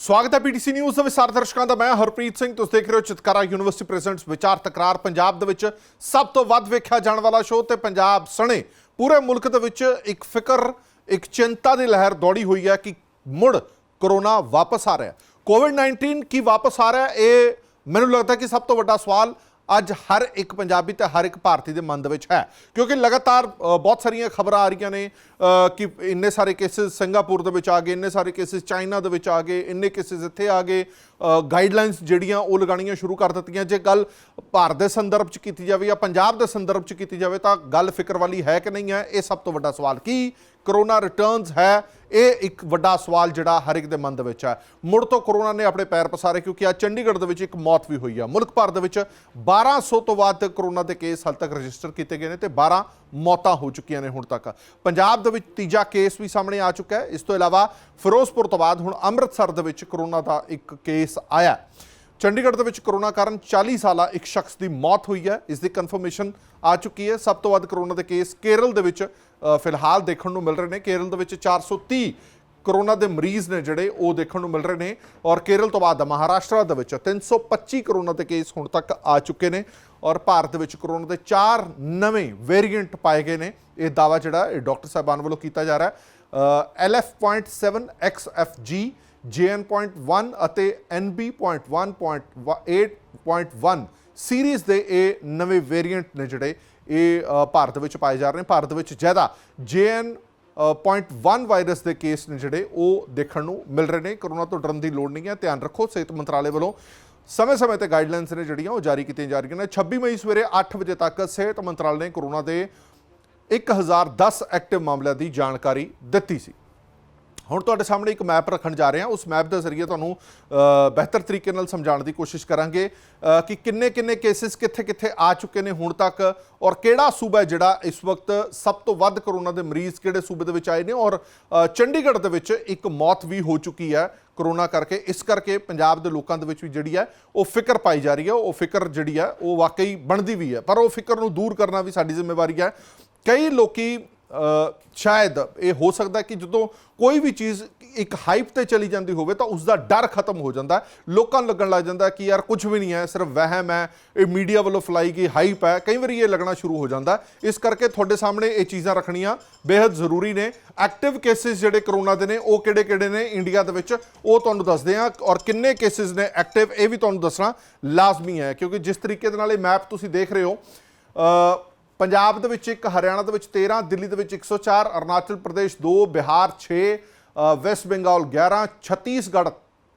ਸਵਾਗਤ ਹੈ PTC news ਦੇ ਵਿਸਾਰ ਦਰਸ਼ਕਾਂ ਦਾ ਮੈਂ ਹਰਪ੍ਰੀਤ ਸਿੰਘ, ਤੁਸੀਂ ਦੇਖ ਰਹੇ ਹੋ ਚਿਤਕਾਰਾ ਯੂਨੀਵਰਸਿਟੀ ਪ੍ਰੈਜ਼ੈਂਟਸ ਵਿਚਾਰ ਤਕਰਾਰ ਪੰਜਾਬ ਦੇ ਵਿੱਚ ਸਭ ਤੋਂ ਵੱਧ ਵੇਖਿਆ ਜਾਣ ਵਾਲਾ ਸ਼ੋਅ ਤੇ ਪੰਜਾਬ ਸਣੇ ਪੂਰੇ ਮੁਲਕ ਦੇ ਵਿੱਚ ਇੱਕ ਫਿਕਰ, ਇੱਕ ਚਿੰਤਾ ਦੀ ਲਹਿਰ ਦੌੜੀ ਹੋਈ ਹੈ ਕਿ ਮੁੜ ਕਰੋਨਾ ਵਾਪਸ ਆ ਰਿਹਾ ਕੋਵਿਡ 19 ਕੀ ਵਾਪਸ ਆ ਰਿਹਾ ਹੈ? ਇਹ ਮੈਨੂੰ ਲੱਗਦਾ ਕਿ ਸਭ ਤੋਂ ਵੱਡਾ ਸਵਾਲ ਅੱਜ ਹਰ ਇੱਕ ਪੰਜਾਬੀ ਤੇ ਹਰ ਇੱਕ ਭਾਰਤੀ ਦੇ ਮਨ ਦੇ ਵਿੱਚ ਹੈ। ਕਿਉਂਕਿ ਲਗਾਤਾਰ ਬਹੁਤ ਸਾਰੀਆਂ ਖਬਰਾਂ ਆ ਰਹੀਆਂ ਨੇ ਕਿ ਇੰਨੇ ਸਾਰੇ ਕੇਸਿਸ ਸਿੰਗਾਪੁਰ ਦੇ ਵਿੱਚ ਆ ਗਏ, ਇੰਨੇ ਸਾਰੇ ਕੇਸਿਸ ਚਾਈਨਾ ਦੇ ਵਿੱਚ ਆ ਗਏ, ਇੰਨੇ ਕੇਸਿਸ ਇੱਥੇ ਆ ਗਏ ਗਾਈਡਲਾਈਨਸ ਜਿਹੜੀਆਂ ਉਹ ਲਗਾਉਣੀਆਂ ਸ਼ੁਰੂ ਕਰ ਦਿੱਤੀਆਂ। ਜੇ ਗੱਲ ਭਾਰਤ ਦੇ ਸੰਦਰਭ 'ਚ ਕੀਤੀ ਜਾਵੇ ਜਾਂ ਪੰਜਾਬ ਦੇ ਸੰਦਰਭ 'ਚ ਕੀਤੀ ਜਾਵੇ ਤਾਂ ਗੱਲ ਫਿਕਰ ਵਾਲੀ ਹੈ ਕਿ ਨਹੀਂ ਹੈ? ਇਹ ਸਭ ਤੋਂ ਵੱਡਾ ਸਵਾਲ ਕੀ ਕਰੋਨਾ ਰਿਟਰਨਸ ਹੈ, ਇਹ ਇੱਕ ਵੱਡਾ ਸਵਾਲ ਜਿਹੜਾ ਹਰ ਇੱਕ ਦੇ ਮਨ ਦੇ ਵਿੱਚ ਹੈ। ਮੁੜ ਤੋਂ ਕਰੋਨਾ ਨੇ ਆਪਣੇ ਪੈਰ ਪਸਾਰੇ, ਕਿਉਂਕਿ ਅੱਜ ਚੰਡੀਗੜ੍ਹ ਦੇ ਵਿੱਚ ਇੱਕ ਮੌਤ ਵੀ ਹੋਈ ਹੈ ਮੁਲਕ ਭਰ ਦੇ ਵਿੱਚ 1200 ਤੋਂ ਵੱਧ ਕਰੋਨਾ ਦੇ ਕੇਸ ਹਾਲ ਤੱਕ ਰਜਿਸਟਰ ਕੀਤੇ ਗਏ ਨੇ ਤੇ 12 ਮੌਤਾਂ ਹੋ ਚੁੱਕੀਆਂ ਨੇ ਹੁਣ ਤੱਕ। ਪੰਜਾਬ ਦੇ ਵਿੱਚ ਤੀਜਾ ਕੇਸ ਵੀ ਸਾਹਮਣੇ ਆ ਚੁੱਕਾ ਹੈ। ਇਸ ਤੋਂ ਇਲਾਵਾ ਫਿਰੋਜ਼ਪੁਰ ਤੋਂ ਬਾਅਦ ਹੁਣ ਅੰਮ੍ਰਿਤਸਰ ਦੇ ਵਿੱਚ ਕਰੋਨਾ ਦਾ ਇੱਕ ਕੇਸ ਆਇਆ ਚੰਡੀਗੜ੍ਹ ਦੇ ਵਿੱਚ ਕਰੋਨਾ ਕਾਰਨ 40 ਸਾਲਾ ਇੱਕ ਸ਼ਖਸ ਦੀ ਮੌਤ ਹੋਈ ਹੈ। ਇਸ ਦੀ ਕਨਫਰਮੇਸ਼ਨ ਆ ਚੁੱਕੀ ਹੈ। ਸਭ ਤੋਂ ਵੱਧ ਕਰੋਨਾ ਦੇ ਕੇਸ ਕੇਰਲ ਦੇ ਵਿੱਚ ਫਿਲਹਾਲ ਦੇਖਣ ਨੂੰ ਮਿਲ ਰਹੇ ਨੇ। ਕੇਰਲ ਦੇ ਵਿੱਚ 430 ਕਰੋਨਾ ਦੇ ਮਰੀਜ਼ ਨੇ ਜਿਹੜੇ, ਉਹ ਦੇਖਣ ਨੂੰ ਮਿਲ ਰਹੇ ਨੇ। ਔਰ ਕੇਰਲ ਤੋਂ ਬਾਅਦ ਮਹਾਰਾਸ਼ਟਰ ਦੇ ਵਿੱਚ 325 ਕਰੋਨਾ ਦੇ ਕੇਸ ਹੁਣ ਤੱਕ ਆ ਚੁੱਕੇ ਨੇ। ਔਰ ਭਾਰਤ ਦੇ ਵਿੱਚ ਕਰੋਨਾ ਦੇ 4 ਨਵੇਂ ਵੇਰੀਐਂਟ ਪਾਏ ਗਏ ਨੇ। ਇਹ ਦਾਵਾ ਜਿਹੜਾ ਇਹ ਡਾਕਟਰ ਸਾਹਿਬਾਨ ਵੱਲੋਂ ਕੀਤਾ ਜਾ ਰਿਹਾ। ਹੈ LF.7XFG JN.1 ਅਤੇ NB.1.8.1 ਸੀਰੀਜ਼ ਦੇ ਇਹ ਨਵੇਂ ਵੇਰੀਐਂਟ ਨੇ ਜਿਹੜੇ ਇਹ ਭਾਰਤ ਵਿੱਚ ਪਾਏ ਜਾ ਰਹੇ ਨੇ। ਭਾਰਤ ਵਿੱਚ ਜ਼ਿਆਦਾ JN ਪੁਆਇੰਟ 1 ਵਾਇਰਸ ਦੇ ਕੇਸ ਨੇ ਜਿਹੜੇ ਉਹ ਦੇਖਣ ਨੂੰ ਮਿਲ ਰਹੇ ਨੇ। ਕਰੋਨਾ ਤੋਂ ਡਰਨ ਦੀ ਲੋੜ ਨਹੀਂ ਹੈ। ਧਿਆਨ ਰੱਖੋ, ਸਿਹਤ ਮੰਤਰਾਲੇ ਵੱਲੋਂ ਸਮੇਂ-ਸਮੇਂ ਤੇ ਗਾਈਡਲਾਈਨਸ ਨੇ ਜਿਹੜੀਆਂ ਉਹ ਜਾਰੀ ਕੀਤੀਆਂ ਜਾ ਰਹੀਆਂ ਨੇ। 26 ਮਈ ਸਵੇਰੇ 8 ਵਜੇ ਤੱਕ ਸਿਹਤ ਮੰਤਰਾਲੇ ਨੇ ਕਰੋਨਾ ਦੇ 1010 ਐਕਟਿਵ ਮਾਮਲਿਆਂ ਦੀ ਜਾਣਕਾਰੀ ਦਿੱਤੀ ਸੀ। ਹੁਣ ਤੁਹਾਡੇ ਸਾਹਮਣੇ ਇੱਕ ਮੈਪ ਰੱਖਣ ਜਾ ਰਹੇ ਹਾਂ। ਉਸ ਮੈਪ ਦੇ ਜ਼ਰੀਏ ਤੁਹਾਨੂੰ ਬਿਹਤਰ ਤਰੀਕੇ ਨਾਲ ਸਮਝਾਉਣ ਦੀ ਕੋਸ਼ਿਸ਼ ਕਰਾਂਗੇ ਕਿ ਕਿੰਨੇ ਕਿੰਨੇ ਕੇਸਿਸ ਕਿੱਥੇ ਕਿੱਥੇ ਆ ਚੁੱਕੇ ਨੇ ਹੁਣ ਤੱਕ ਔਰ ਕਿਹੜਾ ਸੂਬਾ ਜਿਹੜਾ ਇਸ ਵਕਤ ਸਭ ਤੋਂ ਵੱਧ ਕਰੋਨਾ ਦੇ ਮਰੀਜ਼ ਕਿਹੜੇ ਸੂਬੇ ਦੇ ਵਿੱਚ ਆਏ ਨੇ ਔਰ ਚੰਡੀਗੜ੍ਹ ਦੇ ਵਿੱਚ ਇੱਕ ਮੌਤ ਵੀ ਹੋ ਚੁੱਕੀ ਹੈ ਕਰੋਨਾ ਕਰਕੇ। ਇਸ ਕਰਕੇ ਪੰਜਾਬ ਦੇ ਲੋਕਾਂ ਦੇ ਵਿੱਚ ਵੀ ਜਿਹੜੀ ਹੈ ਉਹ ਫਿਕਰ ਪਾਈ ਜਾ ਰਹੀ ਹੈ। ਉਹ ਫਿਕਰ ਜਿਹੜੀ ਹੈ ਉਹ ਵਾਕਈ ਬਣਦੀ ਵੀ ਹੈ। ਪਰ ਉਹ ਫਿਕਰ ਨੂੰ ਦੂਰ ਕਰਨਾ ਵੀ ਸਾਡੀ ਜ਼ਿੰਮੇਵਾਰੀ ਹੈ। ਕਈ ਲੋਕੀ ਸ਼ਾਇਦ ਇਹ ਹੋ ਸਕਦਾ ਕਿ ਜਦੋਂ ਕੋਈ ਵੀ ਚੀਜ਼ ਇੱਕ ਹਾਈਪ ਤੇ ਚਲੀ ਜਾਂਦੀ ਹੋਵੇ ਤਾਂ ਉਸ ਦਾ ਡਰ ਖਤਮ ਹੋ ਜਾਂਦਾ ਲੋਕਾਂ ਨੂੰ ਲੱਗਣ ਲੱਗ ਜਾਂਦਾ ਕਿ ਯਾਰ ਕੁਝ ਵੀ ਨਹੀਂ ਹੈ, ਸਿਰਫ ਵਹਿਮ ਹੈ, ਇਹ ਮੀਡੀਆ ਵੱਲੋਂ ਫਲਾਈ ਗਈ ਹਾਈਪ ਹੈ। ਕਈ ਵਾਰੀ ਇਹ ਲੱਗਣਾ ਸ਼ੁਰੂ ਹੋ ਜਾਂਦਾ ਇਸ ਕਰਕੇ ਤੁਹਾਡੇ ਸਾਹਮਣੇ ਇਹ ਚੀਜ਼ਾਂ ਰੱਖਣੀਆਂ ਬੇहद ਜ਼ਰੂਰੀ ਨੇ। ਐਕਟਿਵ ਕੇਸਿਸ ਜਿਹੜੇ ਕਰੋਨਾ ਦੇ ਨੇ, ਉਹ ਕਿਹੜੇ ਕਿਹੜੇ ਨੇ ਇੰਡੀਆ ਦੇ ਵਿੱਚ, ਉਹ ਤੁਹਾਨੂੰ ਦੱਸਦੇ ਹਾਂ। ਔਰ ਕਿੰਨੇ ਕੇਸਿਸ ਨੇ ਐਕਟਿਵ ਇਹ ਵੀ ਤੁਹਾਨੂੰ ਦੱਸਣਾ ਲਾਜ਼ਮੀ ਹੈ। ਕਿਉਂਕਿ ਜਿਸ ਤਰੀਕੇ ਦੇ ਨਾਲ ਇਹ ਮੈਪ ਤੁਸੀਂ ਦੇਖ ਰਹੇ ਹੋ ਪੰਜਾਬ ਦੇ ਵਿੱਚ ਇੱਕ, ਹਰਿਆਣਾ ਦੇ ਵਿੱਚ 13 ਦਿੱਲੀ ਦੇ ਵਿੱਚ 104 ਅਰੁਣਾਚਲ ਪ੍ਰਦੇਸ਼ 2 ਬਿਹਾਰ 6 ਵੈਸਟ ਬੰਗਾਲ 11 ਛੱਤੀਸਗੜ੍ਹ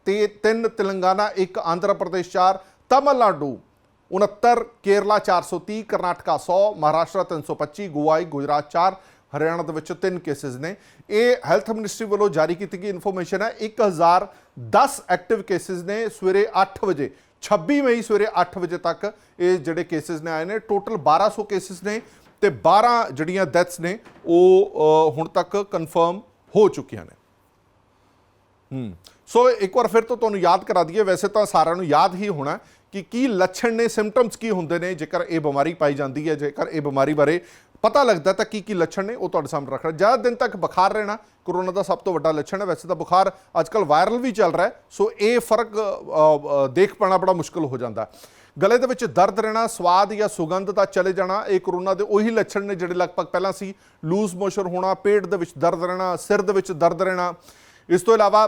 ਤੇ 3 ਤੇਲੰਗਾਨਾ 1 ਆਂਧਰਾ ਪ੍ਰਦੇਸ਼ 4 ਤਮਿਲਨਾਡੂ 69 ਕੇਰਲਾ 430 ਕਰਨਾਟਕਾ 100 ਮਹਾਰਾਸ਼ਟਰ 325 ਗੋਆ ਗੁਜਰਾਤ 4 ਹਰਿਆਣਾ ਦੇ ਵਿੱਚ 3 ਕੇਸਿਸ ਨੇ। ਇਹ ਹੈਲਥ ਮਿਨਿਸਟਰੀ ਵੱਲੋਂ ਜਾਰੀ ਕੀਤੀ ਗਈ ਇਨਫੋਰਮੇਸ਼ਨ ਹੈ। 1010 ਐਕਟਿਵ ਕੇਸਿਸ ਨੇ। ਸਵੇਰੇ 8 ਵਜੇ 26 ਮਈ ਸਵੇਰੇ 8 ਵਜੇ ਤੱਕ ਇਹ ਜਿਹੜੇ ਕੇਸਿਸ ਨੇ ਆਏ ਨੇ ਟੋਟਲ 1200 ਕੇਸਿਸ ਨੇ ਤੇ 12 ਜਿਹੜੀਆਂ ਡੈਥਸ ਨੇ, ਉਹ ਹੁਣ ਤੱਕ ਕਨਫਰਮ ਹੋ ਚੁੱਕੀਆਂ ਨੇ। ਹੂੰ, ਸੋ ਇੱਕ ਵਾਰ ਫਿਰ ਤੋਂ ਤੁਹਾਨੂੰ ਯਾਦ ਕਰਾ ਦਈਏ, ਵੈਸੇ ਤਾਂ ਸਾਰਿਆਂ ਨੂੰ ਯਾਦ ਹੀ ਹੋਣਾ ਕਿ ਕੀ ਲੱਛਣ ਨੇ ਸਿੰਪਟਮਸ ਕੀ ਹੁੰਦੇ ਨੇ ਜੇਕਰ ਇਹ ਬਿਮਾਰੀ ਪਾਈ ਜਾਂਦੀ ਹੈ, ਜੇਕਰ ਇਹ ਬਿਮਾਰੀ ਬਾਰੇ ਪਤਾ ਲੱਗਦਾ ਤਾਂ ਕੀ ਕੀ ਲੱਛਣ ਨੇ, ਉਹ ਤੁਹਾਡੇ ਸਾਹਮਣੇ ਰੱਖਣਾ। ਜ਼ਿਆਦਾ ਦਿਨ ਤੱਕ ਬੁਖਾਰ ਰਹਿਣਾ ਕਰੋਨਾ ਦਾ ਸਭ ਤੋਂ ਵੱਡਾ ਲੱਛਣ ਹੈ। ਵੈਸੇ ਤਾਂ ਬੁਖਾਰ ਅੱਜਕੱਲ ਵਾਇਰਲ ਵੀ ਚੱਲ ਰਿਹਾ ਸੋ ਇਹ ਫ਼ਰਕ ਦੇਖ ਪਾਣਾ ਬੜਾ ਮੁਸ਼ਕਲ ਹੋ ਜਾਂਦਾ ਗਲੇ ਦੇ ਵਿੱਚ ਦਰਦ ਰਹਿਣਾ, ਸਵਾਦ ਜਾਂ ਸੁਗੰਧ ਦਾ ਚਲੇ ਜਾਣਾ, ਇਹ ਕਰੋਨਾ ਦੇ ਉਹੀ ਲੱਛਣ ਨੇ ਜਿਹੜੇ ਲਗਭਗ ਪਹਿਲਾਂ ਸੀ। ਲੂਜ਼ ਮੋਸ਼ਨ ਹੋਣਾ, ਪੇਟ ਦੇ ਵਿੱਚ ਦਰਦ ਰਹਿਣਾ, ਸਿਰ ਦੇ ਵਿੱਚ ਦਰਦ ਰਹਿਣਾ। ਇਸ ਤੋਂ ਇਲਾਵਾ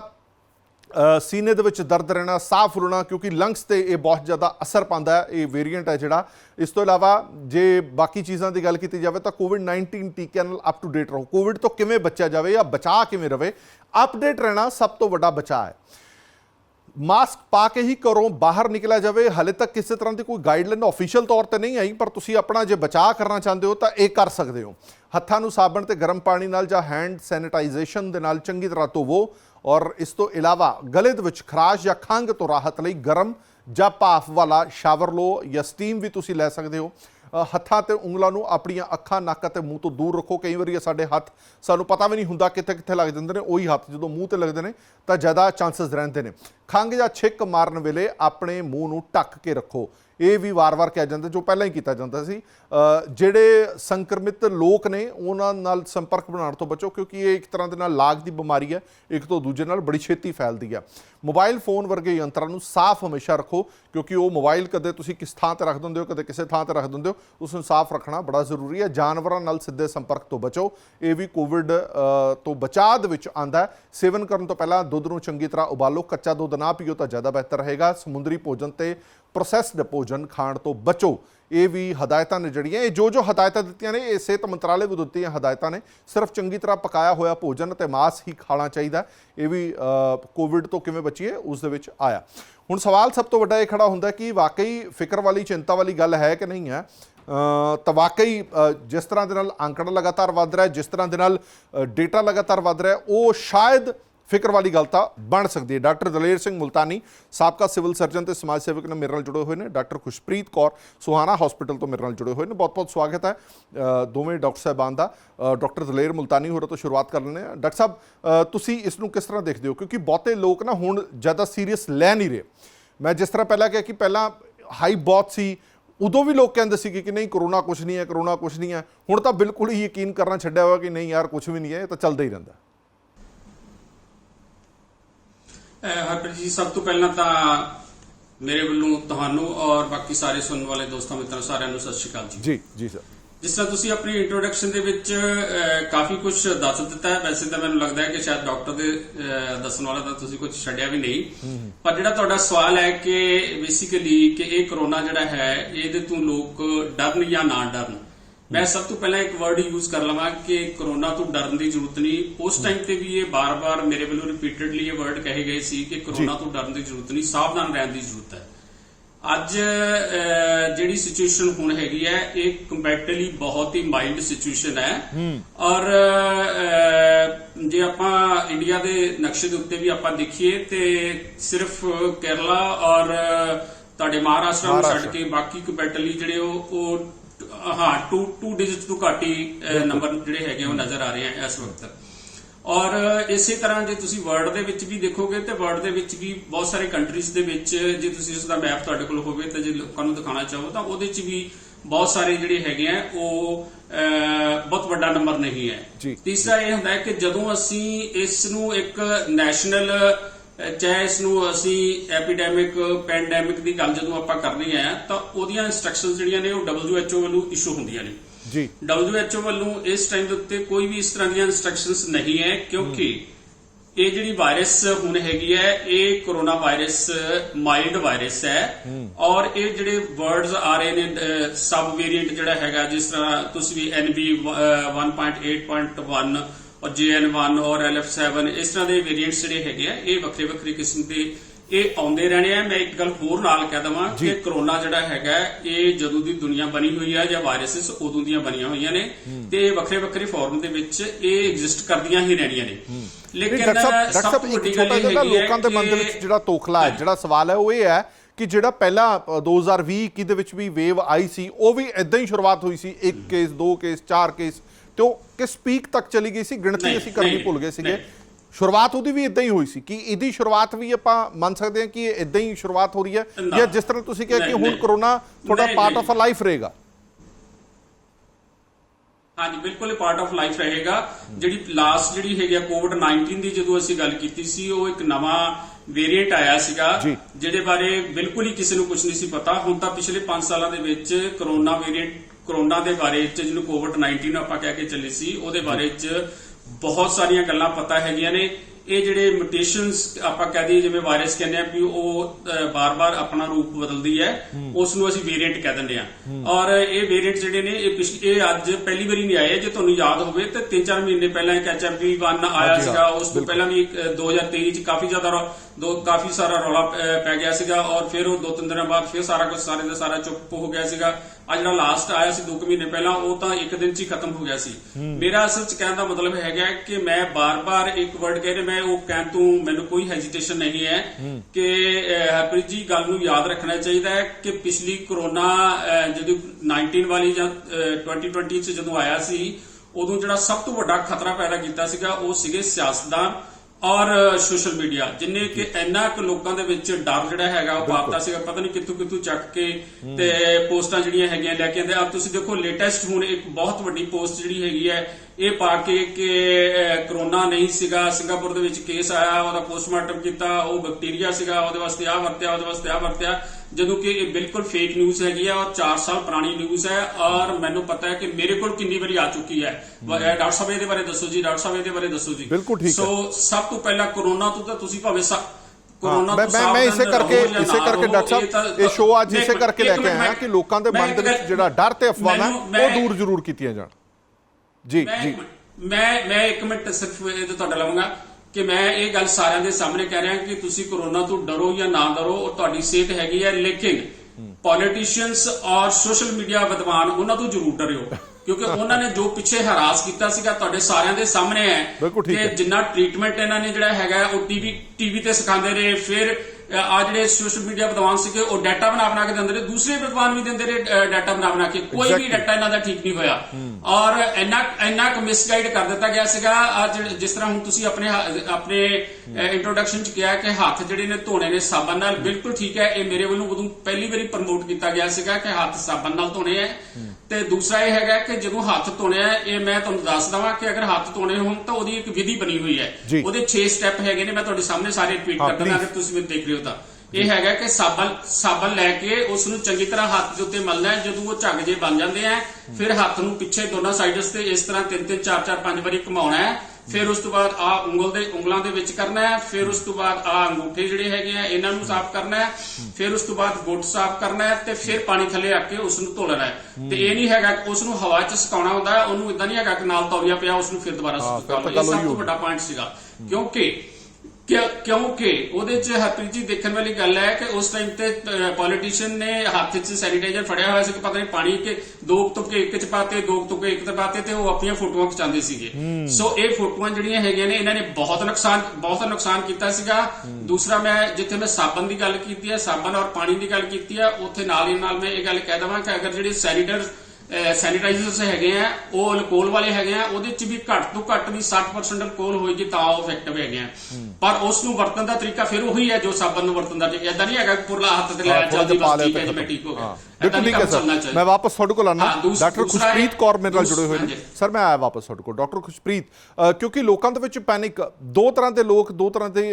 ਸੀਨੇ ਦੇ ਵਿੱਚ ਦਰਦ ਰਹਿਣਾ, ਸਾਹ ਫੁੱਲਣਾ, ਕਿਉਂਕਿ ਲੰਗਸ ਤੇ ਇਹ ਬਹੁਤ ਜ਼ਿਆਦਾ ਅਸਰ ਪਾਉਂਦਾ ਹੈ, ਇਹ ਵੇਰੀਐਂਟ ਹੈ ਜਿਹੜਾ। ਇਸ ਤੋਂ ਇਲਾਵਾ ਜੇ ਬਾਕੀ ਚੀਜ਼ਾਂ ਦੀ ਗੱਲ ਕੀਤੀ ਜਾਵੇ ਤਾਂ ਕੋਵਿਡ 19 ਟੀਕਿਆਂ ਨਾਲ ਅਪ ਟੂ ਡੇਟ ਰਹੋ। ਕੋਵਿਡ ਤੋਂ ਕਿਵੇਂ ਬਚਿਆ ਜਾਵੇ ਜਾਂ ਬਚਾ ਕਿਵੇਂ ਰਵੇ ਅਪਡੇਟ ਰਹਿਣਾ ਸਭ ਤੋਂ ਵੱਡਾ ਬਚਾਅ ਹੈ। ਮਾਸਕ ਪਾ ਕੇ ਹੀ ਘਰੋਂ ਬਾਹਰ ਨਿਕਲਿਆ ਜਾਵੇ, ਹਲੇ ਤੱਕ ਕਿਸੇ ਤਰ੍ਹਾਂ ਦੀ ਕੋਈ ਗਾਈਡਲਾਈਨ ਆਫੀਸ਼ੀਅਲ ਤੌਰ ਤੇ ਨਹੀਂ ਆਈ, ਪਰ ਤੁਸੀਂ ਆਪਣਾ ਜੇ ਬਚਾਅ ਕਰਨਾ ਚਾਹੁੰਦੇ ਹੋ ਤਾਂ ਇਹ ਕਰ ਸਕਦੇ ਹੋ। ਹੱਥਾਂ ਨੂੰ ਸਾਬਣ ਤੇ ਗਰਮ ਪਾਣੀ ਨਾਲ ਜਾਂ ਹੈਂਡ ਸੈਨੀਟਾਈਜੇਸ਼ਨ ਦੇ ਨਾਲ ਚੰਗੀ ਤਰ੍ਹਾਂ ਧੋਵੋ। ਔਰ ਇਸ ਤੋਂ ਇਲਾਵਾ ਗਲੇ ਦੇ ਵਿੱਚ ਖਰਾਸ਼ ਜਾਂ ਖੰਘ ਤੋਂ ਰਾਹਤ ਲਈ ਗਰਮ ਜਾਂ ਭਾਫ ਵਾਲਾ ਸ਼ਾਵਰ ਲੋ ਜਾਂ ਸਟੀਮ ਵੀ ਤੁਸੀਂ ਲੈ ਸਕਦੇ ਹੋ। ਹੱਥਾਂ ਤੇ ਉਂਗਲਾਂ ਨੂੰ ਆਪਣੀਆਂ ਅੱਖਾਂ, ਨੱਕ ਅਤੇ ਮੂੰਹ ਤੋਂ ਦੂਰ ਰੱਖੋ। ਕਈ ਵਾਰੀ ਸਾਡੇ ਹੱਥ ਸਾਨੂੰ ਪਤਾ ਵੀ ਨਹੀਂ ਹੁੰਦਾ ਕਿੱਥੇ ਕਿੱਥੇ ਲੱਗ ਜਾਂਦੇ ਨੇ। ਉਹੀ ਹੱਥ ਜਦੋਂ ਮੂੰਹ ਤੇ ਲੱਗਦੇ ਨੇ ਤਾਂ ਜ਼ਿਆਦਾ ਚਾਂਸਸ ਰਹਿੰਦੇ ਨੇ। ਖੰਘ ਜਾਂ ਛਿੱਕ ਮਾਰਨ ਵੇਲੇ ਆਪਣੇ ਮੂੰਹ ਨੂੰ ਢੱਕ ਕੇ ਰੱਖੋ। ਇਹ ਵੀ ਵਾਰ-ਵਾਰ ਕਿਹਾ ਜਾਂਦਾ, ਜੋ ਪਹਿਲਾਂ ਹੀ ਕੀਤਾ ਜਾਂਦਾ ਸੀ। ਜਿਹੜੇ ਸੰਕਰਮਿਤ ਲੋਕ ਨੇ, ਉਹਨਾਂ ਨਾਲ ਸੰਪਰਕ ਬਣਾਉਣ ਤੋਂ ਬਚੋ, ਕਿਉਂਕਿ ਇਹ ਇੱਕ ਤਰ੍ਹਾਂ ਦੇ ਨਾਲ ਲਾਗ ਦੀ ਬਿਮਾਰੀ ਹੈ। ਇੱਕ ਤੋਂ ਦੂਜੇ ਨਾਲ ਬੜੀ ਛੇਤੀ ਫੈਲਦੀ ਹੈ। ਮੋਬਾਈਲ ਫੋਨ ਵਰਗੇ ਯੰਤਰਾਂ ਨੂੰ ਸਾਫ਼ ਹਮੇਸ਼ਾ ਰੱਖੋ, ਕਿਉਂਕਿ ਉਹ ਮੋਬਾਈਲ ਕਦੇ ਤੁਸੀਂ ਕਿਸ ਥਾਂ ਤੇ ਰੱਖ ਦਿੰਦੇ ਹੋ, ਕਦੇ ਕਿਸੇ ਥਾਂ ਤੇ ਰੱਖ ਦਿੰਦੇ ਹੋ, ਉਸ ਨੂੰ ਸਾਫ਼ ਰੱਖਣਾ ਬੜਾ ਜ਼ਰੂਰੀ ਹੈ। ਜਾਨਵਰਾਂ ਨਾਲ ਸਿੱਧੇ ਸੰਪਰਕ ਤੋਂ ਬਚੋ। ਇਹ ਵੀ ਕੋਵਿਡ ਤੋਂ ਬਚਾਅ ਦੇ ਵਿੱਚ ਆਂਦਾ ਸੇਵਨ ਕਰਨ ਤੋਂ ਪਹਿਲਾਂ ਦੁੱਧ ਨੂੰ ਚੰਗੀ ਤਰ੍ਹਾਂ ਉਬਾਲੋ, ਕੱਚਾ ਦੁੱਧ ਨਾ ਪੀਓ ਤਾਂ ਜ਼ਿਆਦਾ ਬਿਹਤਰ ਰਹੇਗਾ। ਸਮੁੰਦਰੀ ਭੋਜਨ ਤੇ ਪ੍ਰੋਸੈਸਡ ਭੋਜਨ ਖਾਣ ਤੋਂ ਬਚੋ। ਇਹ ਵੀ ਹਦਾਇਤਾਂ ਨੇ ਜਿਹੜੀਆਂ, ਇਹ ਜੋ ਜੋ ਹਦਾਇਤਾਂ ਦਿੱਤੀਆਂ ਨੇ, ਇਹ ਸਿਹਤ ਮੰਤਰਾਲੇ ਵੱਲੋਂ ਦਿੱਤੀਆਂ ਹਦਾਇਤਾਂ ਨੇ। ਸਿਰਫ ਚੰਗੀ ਤਰ੍ਹਾਂ ਪਕਾਇਆ ਹੋਇਆ ਭੋਜਨ ਤੇ ਮਾਸ ਹੀ ਖਾਣਾ ਚਾਹੀਦਾ। ਇਹ ਵੀ ਕੋਵਿਡ ਤੋਂ ਕਿਵੇਂ ਬਚੀਏ, ਉਸ ਦੇ ਵਿੱਚ ਆਇਆ। ਹੁਣ ਸਵਾਲ ਸਭ ਤੋਂ ਵੱਡਾ ਇਹ ਖੜਾ ਹੁੰਦਾ ਕਿ ਵਾਕਈ ਫਿਕਰ ਵਾਲੀ, ਚਿੰਤਾ ਵਾਲੀ ਗੱਲ ਹੈ ਕਿ ਨਹੀਂ ਹੈ? ਤਾਂ ਵਾਕਈ ਜਿਸ ਤਰ੍ਹਾਂ ਦੇ ਨਾਲ ਅੰਕੜਾ ਲਗਾਤਾਰ ਵੱਧ ਰਿਹਾ, ਜਿਸ ਤਰ੍ਹਾਂ ਦੇ ਨਾਲ ਡੇਟਾ ਲਗਾਤਾਰ ਵੱਧ ਰਿਹਾ, ਉਹ ਸ਼ਾਇਦ ਫਿਕਰ ਵਾਲੀ ਗੱਲ ਤਾਂ ਬਣ ਸਕਦੀ ਹੈ। ਡਾਕਟਰ ਦਲੇਰ ਸਿੰਘ ਮੁਲਤਾਨੀ, ਸਾਬਕਾ ਸਿਵਲ ਸਰਜਨ ਤੇ ਸਮਾਜ ਸੇਵਕ ਨੇ ਮੇਰੇ ਨਾਲ ਜੁੜੇ ਹੋਏ ਨੇ। ਡਾਕਟਰ ਖੁਸ਼ਪ੍ਰੀਤ ਕੌਰ ਸੁਹਾਣਾ ਹਸਪੀਟਲ ਤੋਂ ਮੇਰੇ ਨਾਲ ਜੁੜੇ ਹੋਏ ਨੇ। ਬਹੁਤ-ਬਹੁਤ ਸਵਾਗਤ ਹੈ ਦੋਵੇਂ ਡਾਕਟਰ ਸਾਹਿਬਾਨ ਦਾ। ਡਾਕਟਰ ਦਲੇਰ ਮੁਲਤਾਨੀ ਹੋਰਾਂ ਤੋਂ ਸ਼ੁਰੂਆਤ ਕਰ ਲੈਂਦੇ ਹਾਂ। ਡਾਕਟਰ ਸਾਹਿਬ ਤੁਸੀਂ ਇਸ ਨੂੰ ਕਿਸ ਤਰ੍ਹਾਂ ਦੇਖਦੇ ਹੋ? ਕਿਉਂਕਿ ਬਹੁਤੇ ਲੋਕ ਨਾ ਹੁਣ ਜ਼ਿਆਦਾ ਸੀਰੀਅਸ ਲੈ ਨਹੀਂ ਰਹੇ। ਮੈਂ ਜਿਸ ਤਰ੍ਹਾਂ ਪਹਿਲਾਂ ਕਿਹਾ ਕਿ ਪਹਿਲਾਂ ਹਾਈ ਬਹੁਤ ਸੀ, ਉਦੋਂ ਵੀ ਲੋਕ ਕਹਿੰਦੇ ਸੀ ਕਿ ਨਹੀਂ ਕਰੋਨਾ ਕੁਝ ਨਹੀਂ ਹੈ, ਕਰੋਨਾ ਕੁਝ ਨਹੀਂ ਹੈ। ਹੁਣ ਤਾਂ ਬਿਲਕੁਲ ਹੀ ਯਕੀਨ ਕਰਨਾ ਛੱਡਿਆ ਹੋਇਆ ਕਿ ਨਹੀਂ ਯਾਰ ਕੁਝ ਵੀ ਨਹੀਂ ਹੈ, ਇਹ ਤਾਂ ਚੱਲਦਾ ਹੀ ਰਹਿੰਦਾ। ਹਰਪ੍ਰੀਤ ਜੀ ਸਭ ਤੋਂ ਪਹਿਲਾਂ ਤਾਂ ਮੇਰੇ ਵੱਲੋਂ ਤੁਹਾਨੂੰ ਔਰ ਬਾਕੀ ਸਾਰੇ ਸੁਣਨ ਵਾਲੇ ਦੋਸਤਾਂ ਮਿੱਤਰਾਂ ਸਾਰਿਆਂ ਨੂੰ ਸਤਿ ਸ਼੍ਰੀ ਅਕਾਲ ਜੀ। ਜੀ ਜੀ ਸਰ। ਜਿਸ ਤਰ੍ਹਾਂ ਤੁਸੀਂ ਆਪਣੀ ਇੰਟਰੋਡਕਸ਼ਨ ਦੇ ਵਿੱਚ ਕਾਫੀ ਕੁਝ ਦੱਸ ਦਿੱਤਾ ਹੈ। ਵੈਸੇ ਤਾਂ ਮੈਨੂੰ ਲੱਗਦਾ ਹੈ ਕਿ ਸ਼ਾਇਦ ਡਾਕਟਰ ਦੇ ਦੱਸਣ ਵਾਲਾ ਤਾਂ ਤੁਸੀਂ ਕੁਝ ਛੱਡਿਆ ਵੀ ਨਹੀਂ। ਪਰ ਜਿਹੜਾ ਤੁਹਾਡਾ ਸਵਾਲ ਹੈ ਕਿ ਬੇਸਿਕਲੀ ਕਿ ਇਹ ਕਰੋਨਾ ਜਿਹੜਾ ਹੈ ਇਹਦੇ ਤੋਂ ਲੋਕ ਡਰਨ ਜਾਂ ਨਾ ਡਰਨ? ਮੈਂ ਸਭ ਤੋਂ ਪਹਿਲਾਂ ਇੱਕ ਵਰਡ ਯੂਜ਼ ਕਰ ਲਵਾਂ ਕਿ ਕਰੋਨਾ ਤੋਂ ਡਰਨ ਦੀ ਜ਼ਰੂਰਤ ਨਹੀਂ। ਉਸ ਟਾਈਮ ਤੇ ਵੀ ਇਹ ਬਾਰ-ਬਾਰ ਮੇਰੇ ਵੱਲੋਂ ਰਿਪੀਟਡਲੀ ਇਹ ਵਰਡ ਕਹੇ ਗਏ ਸੀ ਕਿ ਕਰੋਨਾ ਤੋਂ ਡਰਨ ਦੀ ਜ਼ਰੂਰਤ ਨਹੀਂ ਸਾਵਧਾਨ ਰਹਿਣ ਦੀ ਜ਼ਰੂਰਤ ਹੈ। ਅੱਜ ਜਿਹੜੀ ਸਿਚੁਏਸ਼ਨ ਹੁਣ ਹੈਗੀ ਹੈ ਇਹ ਕੰਪੈਰੀਟਿਵਲੀ ਬਹੁਤ ਹੀ ਮਾਈਲਡ ਸਿਚੁਏਸ਼ਨ ਹੈ। ਔਰ ਜੇ ਆਪਾਂ ਇੰਡੀਆ ਦੇ ਨਕਸ਼ੇ ਦੇ ਉੱਤੇ ਵੀ ਆਪਾਂ ਦੇਖੀਏ ਤੇ ਸਿਰਫ ਕੇਰਲਾ ਔਰ ਤੁਹਾਡੇ ਮਹਾਰਾਸ਼ਟਰ ਨੂੰ ਛੱਡ। ਕੇ ਬਾਕੀ ਕੰਪੈਰੀਟਿਵਲੀ ਜਿਹੜੇ ਉਹ ਹਾਂ 2 2 ਡਿਜਿਟ ਤੋਂ ਘੱਟ ਹੀ ਨੰਬਰ ਜਿਹੜੇ ਹੈਗੇ ਉਹ ਨਜ਼ਰ ਆ ਰਹੇ ਆ ਇਸ ਵਕਤ। ਔਰ ਇਸੇ ਤਰ੍ਹਾਂ ਜੇ ਤੁਸੀਂ ਵਰਲਡ ਦੇ ਵਿੱਚ ਵੀ ਦੇਖੋਗੇ ਤੇ ਵਰਲਡ ਦੇ ਵਿੱਚ ਵੀ ਬਹੁਤ ਸਾਰੇ ਕੰਟਰੀਜ਼ ਦੇ ਵਿੱਚ ਜੇ ਤੁਸੀਂ ਉਸ ਦਾ ਮੈਪ ਤੁਹਾਡੇ ਕੋਲ ਹੋਵੇ ਤਾਂ ਜੇ ਲੋਕਾਂ ਨੂੰ ਦਿਖਾਉਣਾ ਚਾਹੋ ਤਾਂ ਉਹਦੇ 'ਚ ਵੀ ਬਹੁਤ ਸਾਰੇ ਜਿਹੜੇ ਹੈਗੇ ਆ ਉਹ ਬਹੁਤ ਵੱਡਾ ਨੰਬਰ ਨਹੀਂ ਹੈ। ਤੀਸਰਾ ਇਹ ਹੁੰਦਾ ਹੈ ਕਿ ਜਦੋਂ ਅਸੀਂ ਇਸ ਨੂੰ ਇੱਕ ਨੈਸ਼ਨਲ ਚਾਹੇ ਇਸ ਨੂੰ ਅਸੀਂ ਐਪੀਡੈਮਿਕ ਪੈਂਡੈਮਿਕ ਦੀ ਗੱਲ ਜਦੋਂ ਆਪਾਂ ਕਰਨੀ ਹੈ ਤਾਂ ਉਹਦੀਆਂ ਇਨਸਟਰਕਸ਼ਨਸ ਜਿਹੜੀਆਂ ਨੇ ਉਹ WHO ਵੱਲੋਂ ਇਸ਼ੂ ਹੁੰਦੀਆਂ ਨੇ। ਜੀ। WHO ਵੱਲੋਂ ਇਸ ਟਾਈਮ ਦੇ ਉੱਤੇ ਕੋਈ ਵੀ ਇਸ ਤਰ੍ਹਾਂ ਦੀਆਂ ਇਨਸਟਰਕਸ਼ਨਸ ਨਹੀਂ ਹੈ ਕਿਉਂਕਿ ਇਹ ਜਿਹੜੀ ਵਾਇਰਸ ਹੁਣ ਹੈਗੀ ਹੈ ਇਹ ਕਰੋਨਾ ਵਾਇਰਸ ਮਾਈਲਡ ਵਾਇਰਸ ਹੈ ਔਰ ਇਹ ਜਿਹੜੇ ਵਰਡਸ ਆ ਰਹੇ ਨੇ ਸਬ ਵੇਰੀਐਂਟ ਜਿਹੜਾ ਹੈਗਾ ਜਿਸ ਤਰ੍ਹਾਂ ਤੁਸੀਂ ਵੀ NB 1.8.1 ਔਰ JN1 ਔਰ LF7 ਇਸ ਤਰ੍ਹਾਂ ਦੇ ਵੇਰੀਐਂਟਸ ਜਿਹੜੇ ਹੈਗੇ ਆ ਇਹ ਵੱਖਰੇ ਵੱਖਰੇ ਕਿਸਮ ਦੇ ਇਹ ਆਉਂਦੇ ਰਹਿਣੇ ਆ। ਮੈਂ ਇੱਕ ਗੱਲ ਹੋਰ ਨਾਲ ਕਹਿ ਦਵਾਂ। ਕਿ ਕਰੋਨਾ ਜਿਹੜਾ ਹੈਗਾ ਇਹ ਜਦੋਂ ਦੀ ਦੁਨੀਆ ਬਣੀ ਹੋਈ ਹੈ ਜਾਂ ਵਾਇਰਸਸ ਉਦੋਂ ਦੀਆਂ ਬਣੀਆਂ ਹੋਈਆਂ ਨੇ ਤੇ ਵੱਖਰੇ ਵੱਖਰੇ ਫਾਰਮ ਦੇ ਵਿੱਚ ਇਹ ਐਗਜ਼ਿਸਟ ਕਰਦੀਆਂ ਹੀ ਰਹਿਣੀਆਂ ਨੇ। ਲੇਕਿਨ ਸਭ ਤੋਂ ਵੱਡੀ ਗੱਲ ਛੋਟਾ ਇਹ ਹੈ ਲੋਕਾਂ ਦੇ ਮਨ ਦੇ ਵਿੱਚ ਜਿਹੜਾ ਤੋਖਲਾ ਹੈ ਜਿਹੜਾ ਸਵਾਲ ਹੈ ਉਹ ਇਹ ਹੈ ਕਿ ਜਿਹੜਾ ਪਹਿਲਾਂ ਅ, 2020 21 ਦੇ ਵਿੱਚ ਵੀ ਵੇਵ ਆਈ ਸੀ ਉਹ ਵੀ ਇਦਾਂ ਹੀ ਸ਼ੁਰੂਆਤ ਹੋਈ ਸੀ। ਇੱਕ ਕੇਸ ਦੋ ਕੇਸ ਚਾਰ ਕੇਸ ਤੇ ਉਹ ਕਿਸ ਪੀਕ ਤੱਕ ਚਲੀ ਗਈ ਸੀ ਗਿਣਤੀ ਅਸੀਂ ਕਰਨੀ ਭੁੱਲ ਗਏ ਸੀਗੇ। ਸ਼ੁਰੂਆਤ ਉਹਦੀ ਵੀ ਇਦਾਂ ਹੀ ਹੋਈ ਸੀ ਕਿ ਇਹਦੀ ਸ਼ੁਰੂਆਤ ਵੀ ਆਪਾਂ ਮੰਨ ਸਕਦੇ ਹਾਂ ਕਿ ਇਹ ਇਦਾਂ ਹੀ ਸ਼ੁਰੂਆਤ ਹੋ ਰਹੀ ਹੈ। ਜਾਂ ਜਿਸ ਤਰ੍ਹਾਂ ਤੁਸੀਂ ਕਿਹਾ ਕਿ ਹੁਣ। ਕਰੋਨਾ ਤੁਹਾਡਾ ਪਾਰਟ। ਆਫ ਅ ਲਾਈਫ ਰਹੇਗਾ ਹਾਂਜੀ ਬਿਲਕੁਲ ਇਹ ਪਾਰਟ ਆਫ ਲਾਈਫ ਰਹੇਗਾ ਜਿਹੜੀ ਲਾਸਟ ਜਿਹੜੀ ਹੈਗੀ ਆ ਕੋਵਿਡ 19 ਦੀ ਜਦੋਂ ਅਸੀਂ ਗੱਲ ਕੀਤੀ ਸੀ ਉਹ ਇੱਕ ਨਵਾਂ ਵੇਰੀਐਂਟ ਆਇਆ ਸੀਗਾ। ਜਿਹਦੇ ਬਾਰੇ ਬਿਲਕੁਲ ਹੀ ਕਿਸੇ ਨੂੰ ਕੁਝ ਨਹੀਂ ਸੀ ਪਤਾ ਹੁਣ ਤਾਂ ਪਿਛਲੇ 5 ਸਾਲਾਂ ਦੇ ਵਿੱਚ ਕਰੋਨਾ ਵੇਰੀਐਂਟ ਕਰੋਨਾ ਦੇ ਬਾਰੇ ਚ ਜਿਹਨੂੰ ਕੋਵਿਡ 19 ਆਪਾਂ ਕਹਿ ਕੇ ਚੱਲੇ ਸੀ ਉਹਦੇ ਬਾਰੇ ਚ ਬਹੁਤ ਸਾਰੀਆਂ ਗੱਲਾਂ ਪਤਾ ਹੈਗੀਆਂ ਨੇ। ਇਹ ਜਿਹੜੇ ਮਿਊਟੇਸ਼ਨਸ ਆਪਾਂ ਕਹਿ ਦਈਏ ਜਿਵੇਂ ਵਾਇਰਸ ਕਹਿੰਦੇ ਆ ਵੀ ਉਹ ਬਾਰ-ਬਾਰ ਆਪਣਾ ਰੂਪ ਬਦਲਦੀ ਹੈ। ਉਸ ਨੂੰ ਅਸੀਂ ਵੇਰੀਐਂਟ ਕਹਿ ਦਿੰਦੇ ਆ ਔਰ ਇਹ ਵੇਰੀਐਂਟ ਜਿਹੜੇ ਨੇ ਇਹ ਇਹ ਅੱਜ ਪਹਿਲੀ ਵਾਰੀ ਨਹੀਂ ਆਏ ਜੇ ਤੁਹਾਨੂੰ ਯਾਦ ਹੋਵੇ ਤਾਂ 3-4 ਮਹੀਨੇ ਪਹਿਲਾਂ ਇੱਕ HMP1 ਆਇਆ ਹਾਂਜੀ, ਸੀਗਾ। ਉਸ ਤੋਂ। ਪਹਿਲਾਂ ਵੀ ਇੱਕ, ਅਹ, 2023 ਚ ਕਾਫੀ ਜ਼ਿਆਦਾ ਦੋ ਕਾਫੀ ਸਾਰਾ ਰੌਲਾ ਪੈ ਗਿਆ ਸੀਗਾ ਔਰ ਫਿਰ ਉਹ ਦੋ ਤਿੰਨ ਦਿਨਾਂ ਬਾਅਦ ਫਿਰ ਸਾਰਾ ਕੁਝ ਸਾਰੇ ਦਾ ਸਾਰਾ ਚੁੱਪ ਹੋ ਗਿਆ ਸੀਗਾ। ਆ ਜਿਹੜਾ ਲਾਸਟ ਆਇਆ ਸੀ 2 ਮਹੀਨੇ ਪਹਿਲਾਂ ਉਹ ਤਾਂ ਇੱਕ ਦਿਨ ਚ ਹੀ ਖਤਮ ਹੋ ਗਿਆ ਸੀ। ਮੇਰਾ ਅਸਲ ਚ ਕਹਿਣ ਦਾ ਮਤਲਬ ਹੈਗਾ ਕਿ ਮੈਂ ਬਾਰ-ਬਾਰ ਇੱਕ ਵਰਡ ਕਹਿ ਰਿਹਾ ਮੈਂ ਉਹ ਕਹਿਣ ਤੋਂ ਮੈਨੂੰ ਕੋਈ ਹੈਜੀਟੇਸ਼ਨ ਨਹੀਂ ਹੈ ਕਿ ਹਰਪ੍ਰੀਤ ਜੀ ਗੱਲ ਨੂੰ ਯਾਦ ਰੱਖਣਾ ਚਾਹੀਦਾ ਹੈ ਕਿ ਪਿਛਲੀ ਕਰੋਨਾ ਜਦੋਂ 19 ਵਾਲੀ ਜਾਂ ਅਹ, 2020 ਚ ਜਦੋਂ ਆਇਆ ਸੀ ਉਦੋਂ ਜਿਹੜਾ ਸਭ ਤੋਂ ਵੱਡਾ ਖਤਰਾ ਪੈਦਾ ਕੀਤਾ ਸੀਗਾ ਉਹ ਸੀਗੇ ਸਿਆਸਤਦਾਨ। ਔਰ ਸੋਸ਼ਲ ਮੀਡੀਆ ਜਿੰਨੇ ਕਿ ਇੰਨਾ ਕੁ ਲੋਕਾਂ ਦੇ ਵਿੱਚ ਡਰ ਜਿਹੜਾ ਹੈਗਾ ਉਹ ਪਾਤਾ ਸੀਗਾ ਪਤਾ ਨਹੀਂ ਕਿੱਥੋਂ ਕਿੱਥੋਂ ਚੱਕ ਕੇ ਤੇ ਪੋਸਟਾਂ ਜਿਹੜੀਆਂ ਹੈਗੀਆਂ ਲੈ ਕੇ ਆਉਂਦੇ ਆ ਤੁਸੀਂ ਦੇਖੋ ਲੇਟੈਸਟ ਹੁਣ ਇੱਕ ਬਹੁਤ ਵੱਡੀ ਪੋਸਟ ਜਿਹੜੀ ਹੈਗੀ ਹੈ ਇਹ ਪਾ ਕੇ ਕਿ ਕਰੋਨਾ ਨਹੀਂ ਸੀਗਾ ਸਿੰਗਾਪੁਰ ਦੇ ਵਿੱਚ ਕੇਸ ਆਇਆ ਉਹਦਾ ਪੋਸਟਮਾਰਟਮ ਕੀਤਾ ਉਹ ਬੈਕਟੀਰੀਆ ਸੀਗਾ ਉਹਦੇ ਵਾਸਤੇ ਆ ਵਰਤਿਆ ਉਹਦੇ ਵਾਸਤੇ ਆ ਵਰਤਿਆ। ਜਦੋਂ ਕਿ ਇਹ ਬਿਲਕੁਲ ਫੇਕ ਨਿਊਜ਼ ਹੈਗੀ ਆ ਔਰ 4 ਸਾਲ ਪੁਰਾਣੀ ਨਿਊਜ਼ ਹੈ ਔਰ ਮੈਨੂੰ ਪਤਾ ਹੈ ਕਿ ਮੇਰੇ ਕੋਲ ਕਿੰਨੀ ਵਾਰੀ ਆ ਚੁੱਕੀ ਹੈ। ਡਾਕਟਰ ਸਾਹਿਬ ਇਹਦੇ ਬਾਰੇ ਦੱਸੋ ਜੀ ਡਾਕਟਰ ਸਾਹਿਬ ਇਹਦੇ ਬਾਰੇ ਦੱਸੋ ਜੀ। ਬਿਲਕੁਲ ਠੀਕ ਹੈ। ਸੋ ਸਭ ਤੋਂ ਪਹਿਲਾਂ ਕਰੋਨਾ ਤੋਂ ਤਾਂ ਤੁਸੀਂ ਭਾਵੇਂ ਕਰੋਨਾ ਮੈਂ ਤੋਂ ਮੈਂ ਮੈਂ ਇਸੇ ਕਰਕੇ ਇਸੇ ਕਰਕੇ ਡਾਕਟਰ ਸਾਹਿਬ ਇਹ ਸ਼ੋਅ ਅੱਜ ਇਸੇ ਕਰਕੇ ਲੈ ਕੇ ਹਾਂ ਕਿ ਲੋਕਾਂ ਦੇ ਮਨ ਦੇ ਵਿੱਚ ਜਿਹੜਾ ਡਰ ਤੇ ਅਫਵਾਹਾਂ ਉਹ ਦੂਰ ਜ਼ਰੂਰ ਕੀਤੀਆਂ ਜਾਣ। ਜੀ ਜੀ। ਮੈਂ ਮੈਂ ਇੱਕ ਮਿੰਟ ਸਿਰਫ ਇਹ ਤੁਹਾਡਾ ਲਵਾਂਗਾ ਕਿ ਮੈਂ ਇਹ ਗੱਲ ਸਾਰਿਆਂ ਦੇ ਸਾਹਮਣੇ ਕਹਿ ਰਿਹਾ ਕਿ ਤੁਸੀਂ ਕਰੋਨਾ ਤੋਂ ਡਰੋ ਜਾਂ ਨਾ ਡਰੋ ਉਹ ਤੁਹਾਡੀ ਸਿਹਤ ਹੈਗੀ ਹੈ। ਲੇਕਿਨ ਪੋਲੀਟੀਸ਼ੀਅਨਸ ਔਰ ਸੋਸ਼ਲ ਮੀਡੀਆ ਵਿਦਵਾਨ ਉਹਨਾਂ ਤੋਂ ਜ਼ਰੂਰ ਡਰਿਓ। ਕਿਉਂਕਿ ਉਹਨਾਂ ਨੇ ਜੋ ਪਿੱਛੇ ਹਰਾਸ ਕੀਤਾ ਸੀਗਾ ਤੁਹਾਡੇ ਸਾਰਿਆਂ ਦੇ ਸਾਹਮਣੇ ਹੈ ਕਿ। ਜਿੰਨਾ ਟ੍ਰੀਟਮੈਂਟ ਇਹਨਾਂ ਨੇ ਜਿਹੜਾ ਹੈਗਾ ਉਹ ਟੀਵੀ ਟੀਵੀ ਤੇ ਸਿਖਾਉਂਦੇ ਰਹੇ। ਫਿਰ ਆ ਜਿਹੜੇ ਸੋਸ਼ਲ ਮੀਡੀਆ ਵਿਦਵਾਨ ਸੀਗੇ ਉਹ ਡਾਟਾ ਬਣਾ ਬਣਾ ਕੇ ਦਿੰਦੇ ਰਹੇ ਦੂਸਰੇ ਵਿਦਵਾਨ ਵੀ ਦਿੰਦੇ ਰਹੇ ਡਾਟਾ ਬਣਾ ਬਣਾ ਕੇ। ਕੋਈ ਵੀ. ਡਾਟਾ ਇਹਨਾਂ ਦਾ ਠੀਕ ਨਹੀਂ ਹੋਇਆ। ਔਰ ਇੰਨਾ ਇੰਨਾ ਕੁ ਮਿਸਗਾਈਡ ਕਰ ਦਿੱਤਾ ਗਿਆ ਸੀਗਾ ਜਿਹੜੇ- ਜਿਸ ਤਰ੍ਹਾਂ ਹੁਣ ਤੁਸੀਂ ਆਪਣੇ ਆਪਣੇ ਇੰਟਰੋਡਕਸ਼ਨ ਚ ਕਿਹਾ ਕਿ ਹੱਥ ਜਿਹੜੇ ਨੇ ਧੋਣੇ ਨੇ ਸਾਬਣ ਨਾਲ ਬਿਲਕੁਲ ਠੀਕ ਹੈ ਇਹ ਮੇਰੇ ਵੱਲੋਂ ਉਦੋਂ ਪਹਿਲੀ ਵਾਰੀ ਪ੍ਰਮੋਟ ਕੀਤਾ ਗਿਆ ਸੀਗਾ ਕਿ ਹੱਥ ਸਾਬਣ ਨਾਲ ਧੋਣੇ ਹੈ। ਤੇ ਦੂਸਰਾ ਇਹ ਹੈਗਾ ਕਿ ਜਦੋਂ ਹੱਥ ਧੋਣੇ ਆ ਇਹ ਮੈਂ ਤੁਹਾਨੂੰ ਦੱਸ ਦਵਾਂ ਕਿ ਅਗਰ ਹੱਥ ਧੋਣੇ ਹੋਣ ਤਾਂ ਉਹਦੀ ਇੱਕ ਵਿਧੀ ਬਣੀ ਹੋਈ ਹੈ। ਉਹਦੇ 6 ਸਟੈਪ ਹੈਗੇ ਨੇ ਮੈਂ ਤੁਹਾਡੇ ਸਾਹਮਣੇ ਸਾਰੇ ਰਿਪੀਟ ਹਾਂ, ਕਰ ਦਿੰਦਾ. ਅਗਰ ਤੁਸੀਂ ਮੈਨੂੰ ਦੇਖ ਰਹੇ ਹੋ ਤਾਂ ਇਹ ਹੈਗਾ ਕਿ ਸਾਬਣ ਸਾਬਣ ਲੈ ਕੇ ਉਸ ਨੂੰ ਚੰਗੀ ਤਰ੍ਹਾਂ ਹੱਥ ਦੇ ਉੱਤੇ ਮਲਣਾ ਹੈ ਜਦੋਂ ਉਹ ਝੱਗ ਜੇ ਬਣ ਜਾਂਦੇ ਆ ਫਿਰ ਹੱਥ ਨੂੰ ਪਿੱਛੇ ਦੋਨਾਂ ਸਾਈਡਸ ਤੇ ਇਸ ਤਰ੍ਹਾਂ ਤਿੰਨ ਤਿੰਨ ਚਾਰ ਚਾਰ ਪੰਜ ਵਾਰੀ ਘੁਮਾਉਣਾ ਹੈ ਫਿਰ ਉਸ ਤੋਂ ਬਾਅਦ ਆ ਉਂਗਲ ਦੇ ਉਂਗਲਾਂ ਦੇ ਵਿੱਚ ਕਰਨਾ ਹੈ ਫਿਰ ਉਸ ਤੋਂ ਬਾਅਦ ਆ ਅੰਗੂਠੇ ਜਿਹੜੇ ਹੈਗੇ ਆ ਇਹਨਾਂ ਨੂੰ ਸਾਫ਼ ਕਰਨਾ ਹੈ ਫਿਰ ਉਸ ਤੋਂ ਬਾਅਦ ਗੁੱਟ ਸਾਫ਼ ਕਰਨਾ ਹੈ ਤੇ ਫਿਰ ਪਾਣੀ ਥੱਲੇ ਰੱਖ ਕੇ ਉਸ ਨੂੰ ਧੋ ਲੈਣਾ ਹੈ। ਤੇ ਇਹ ਨਹੀਂ ਹੈਗਾ ਕਿ ਉਸ ਨੂੰ ਹਵਾ 'ਚ ਸੁਕਾਉਣਾ ਹੁੰਦਾ ਉਹਨੂੰ ਇਦਾਂ ਨਹੀਂ ਹੈਗਾ ਕਿ ਨਾਲ ਤੌਲੀਆ ਪਿਆ ਉਸ ਨੂੰ ਫਿਰ ਦੁਬਾਰਾ ਹਾਂ, ਸੁਕਾ ਫਿਰ ਲਓ ਤਾਂ ਇਹ ਸਭ ਤੋਂ ਵੱਡਾ ਪੁਆਇੰਟ ਸੀਗਾ। ਕਿਉਂਕਿ ਕਿਉਂਕਿ ਉਹਦੇ ਚ ਹਰਪ੍ਰੀਤ ਜੀ ਦੇਖਣ ਵਾਲੀ ਗੱਲ ਹੈ ਕਿ ਉਸ ਟਾਈਮ ਤੇ ਪੋਲੀਟੀਸ਼ੀਅਨ ਨੇ ਹੱਥ 'ਚ ਸੈਨੀਟਾਈਜ਼ਰ ਫੜਿਆ ਹੋਇਆ ਸੀ ਕਿ ਪਤਾ ਨਹੀਂ ਪਾਣੀ ਕੇ ਦੋ ਤੁਪਕੇ ਇੱਕ ਚ ਪਾਤੇ ਦੋ ਤੁਪਕੇ ਇੱਕ ਤੇ ਪਾਤੇ ਤੇ ਉਹ ਆਪਣੀਆਂ ਫੋਟੋਆਂ ਖਿਚਾਉਂਦੇ ਸੀਗੇ। ਸੋ ਇਹ ਫੋਟੋਆਂ ਜਿਹੜੀਆਂ ਹੈਗੀਆਂ ਨੇ ਇਹਨਾਂ ਨੇ ਬਹੁਤ ਨੁਕਸਾਨ ਬਹੁਤ ਨੁਕਸਾਨ ਕੀਤਾ ਸੀਗਾ। ਦੂਸਰਾ ਮੈਂ ਜਿੱਥੇ ਮੈਂ ਸਾਬਣ ਦੀ ਗੱਲ ਕੀਤੀ ਹੈ ਸਾਬਣ ਔਰ ਪਾਣੀ ਦੀ ਗੱਲ ਕੀਤੀ ਹੈ ਉੱਥੇ ਨਾਲ ਹੀ ਨਾਲ ਮੈਂ ਇਹ ਗੱਲ ਕਹਿ ਦਵਾਂ ਕਿ ਅਗਰ ਜਿਹੜੇ ਸੈਨੀਟਰ ਸੈਨੀਟਾਈਜ਼ਰਸ ਹੈਗੇ ਆ ਉਹ ਅਲਕੋਹਲ ਵਾਲੇ ਹੈਗੇ ਆ ਉਹਦੇ ਚ ਵੀ ਘੱਟ ਤੋਂ ਘੱਟ ਵੀ 60% ਅਲਕੋਹਲ ਹੋਏਗੀ ਤਾਂ ਉਹ ਇਫੈਕਟਿਵ ਹੈਗੇ ਆ ਪਰ ਉਸ ਨੂੰ ਵਰਤਣ ਦਾ ਤਰੀਕਾ ਫਿਰ ਉਹੀ ਹੈ ਜੋ ਸਾਬਣ ਨੂੰ ਵਰਤਣ ਦਾ ਇਦਾਂ ਨਹੀਂ ਹੈਗਾ ਪੁਰਲਾ ਹੱਥ ਤੇ ਲੈ ਹਾਂ, ਥੋੜ੍ਹਾ ਜਲਦੀ ਬਸ ਲਿਆ ਠੀਕ ਹੈ ਮੈਂ। ਠੀਕ ਹੋ ਗਿਆ। ਬਿਲਕੁਲ ਠੀਕ ਹੈ ਸਰ। ਮੈਂ ਵਾਪਸ ਤੁਹਾਡੇ ਕੋਲ ਆਣਾ ਡਾਕਟਰ ਖੁਸ਼ਪ੍ਰੀਤ ਕੌਰ ਮੇਰੇ ਨਾਲ ਜੁੜੇ ਹੋਏ ਨੇ। ਸਰ ਮੈਂ ਆਇਆ ਵਾਪਸ ਤੁਹਾਡੇ ਕੋਲ। ਡਾਕਟਰ ਖੁਸ਼ਪ੍ਰੀਤ ਕਿਉਂਕਿ ਲੋਕਾਂ ਦੇ ਵਿੱਚ ਪੈਨਿਕ ਦੋ ਤਰ੍ਹਾਂ ਦੇ ਲੋਕ ਦੋ ਤਰ੍ਹਾਂ ਦੇ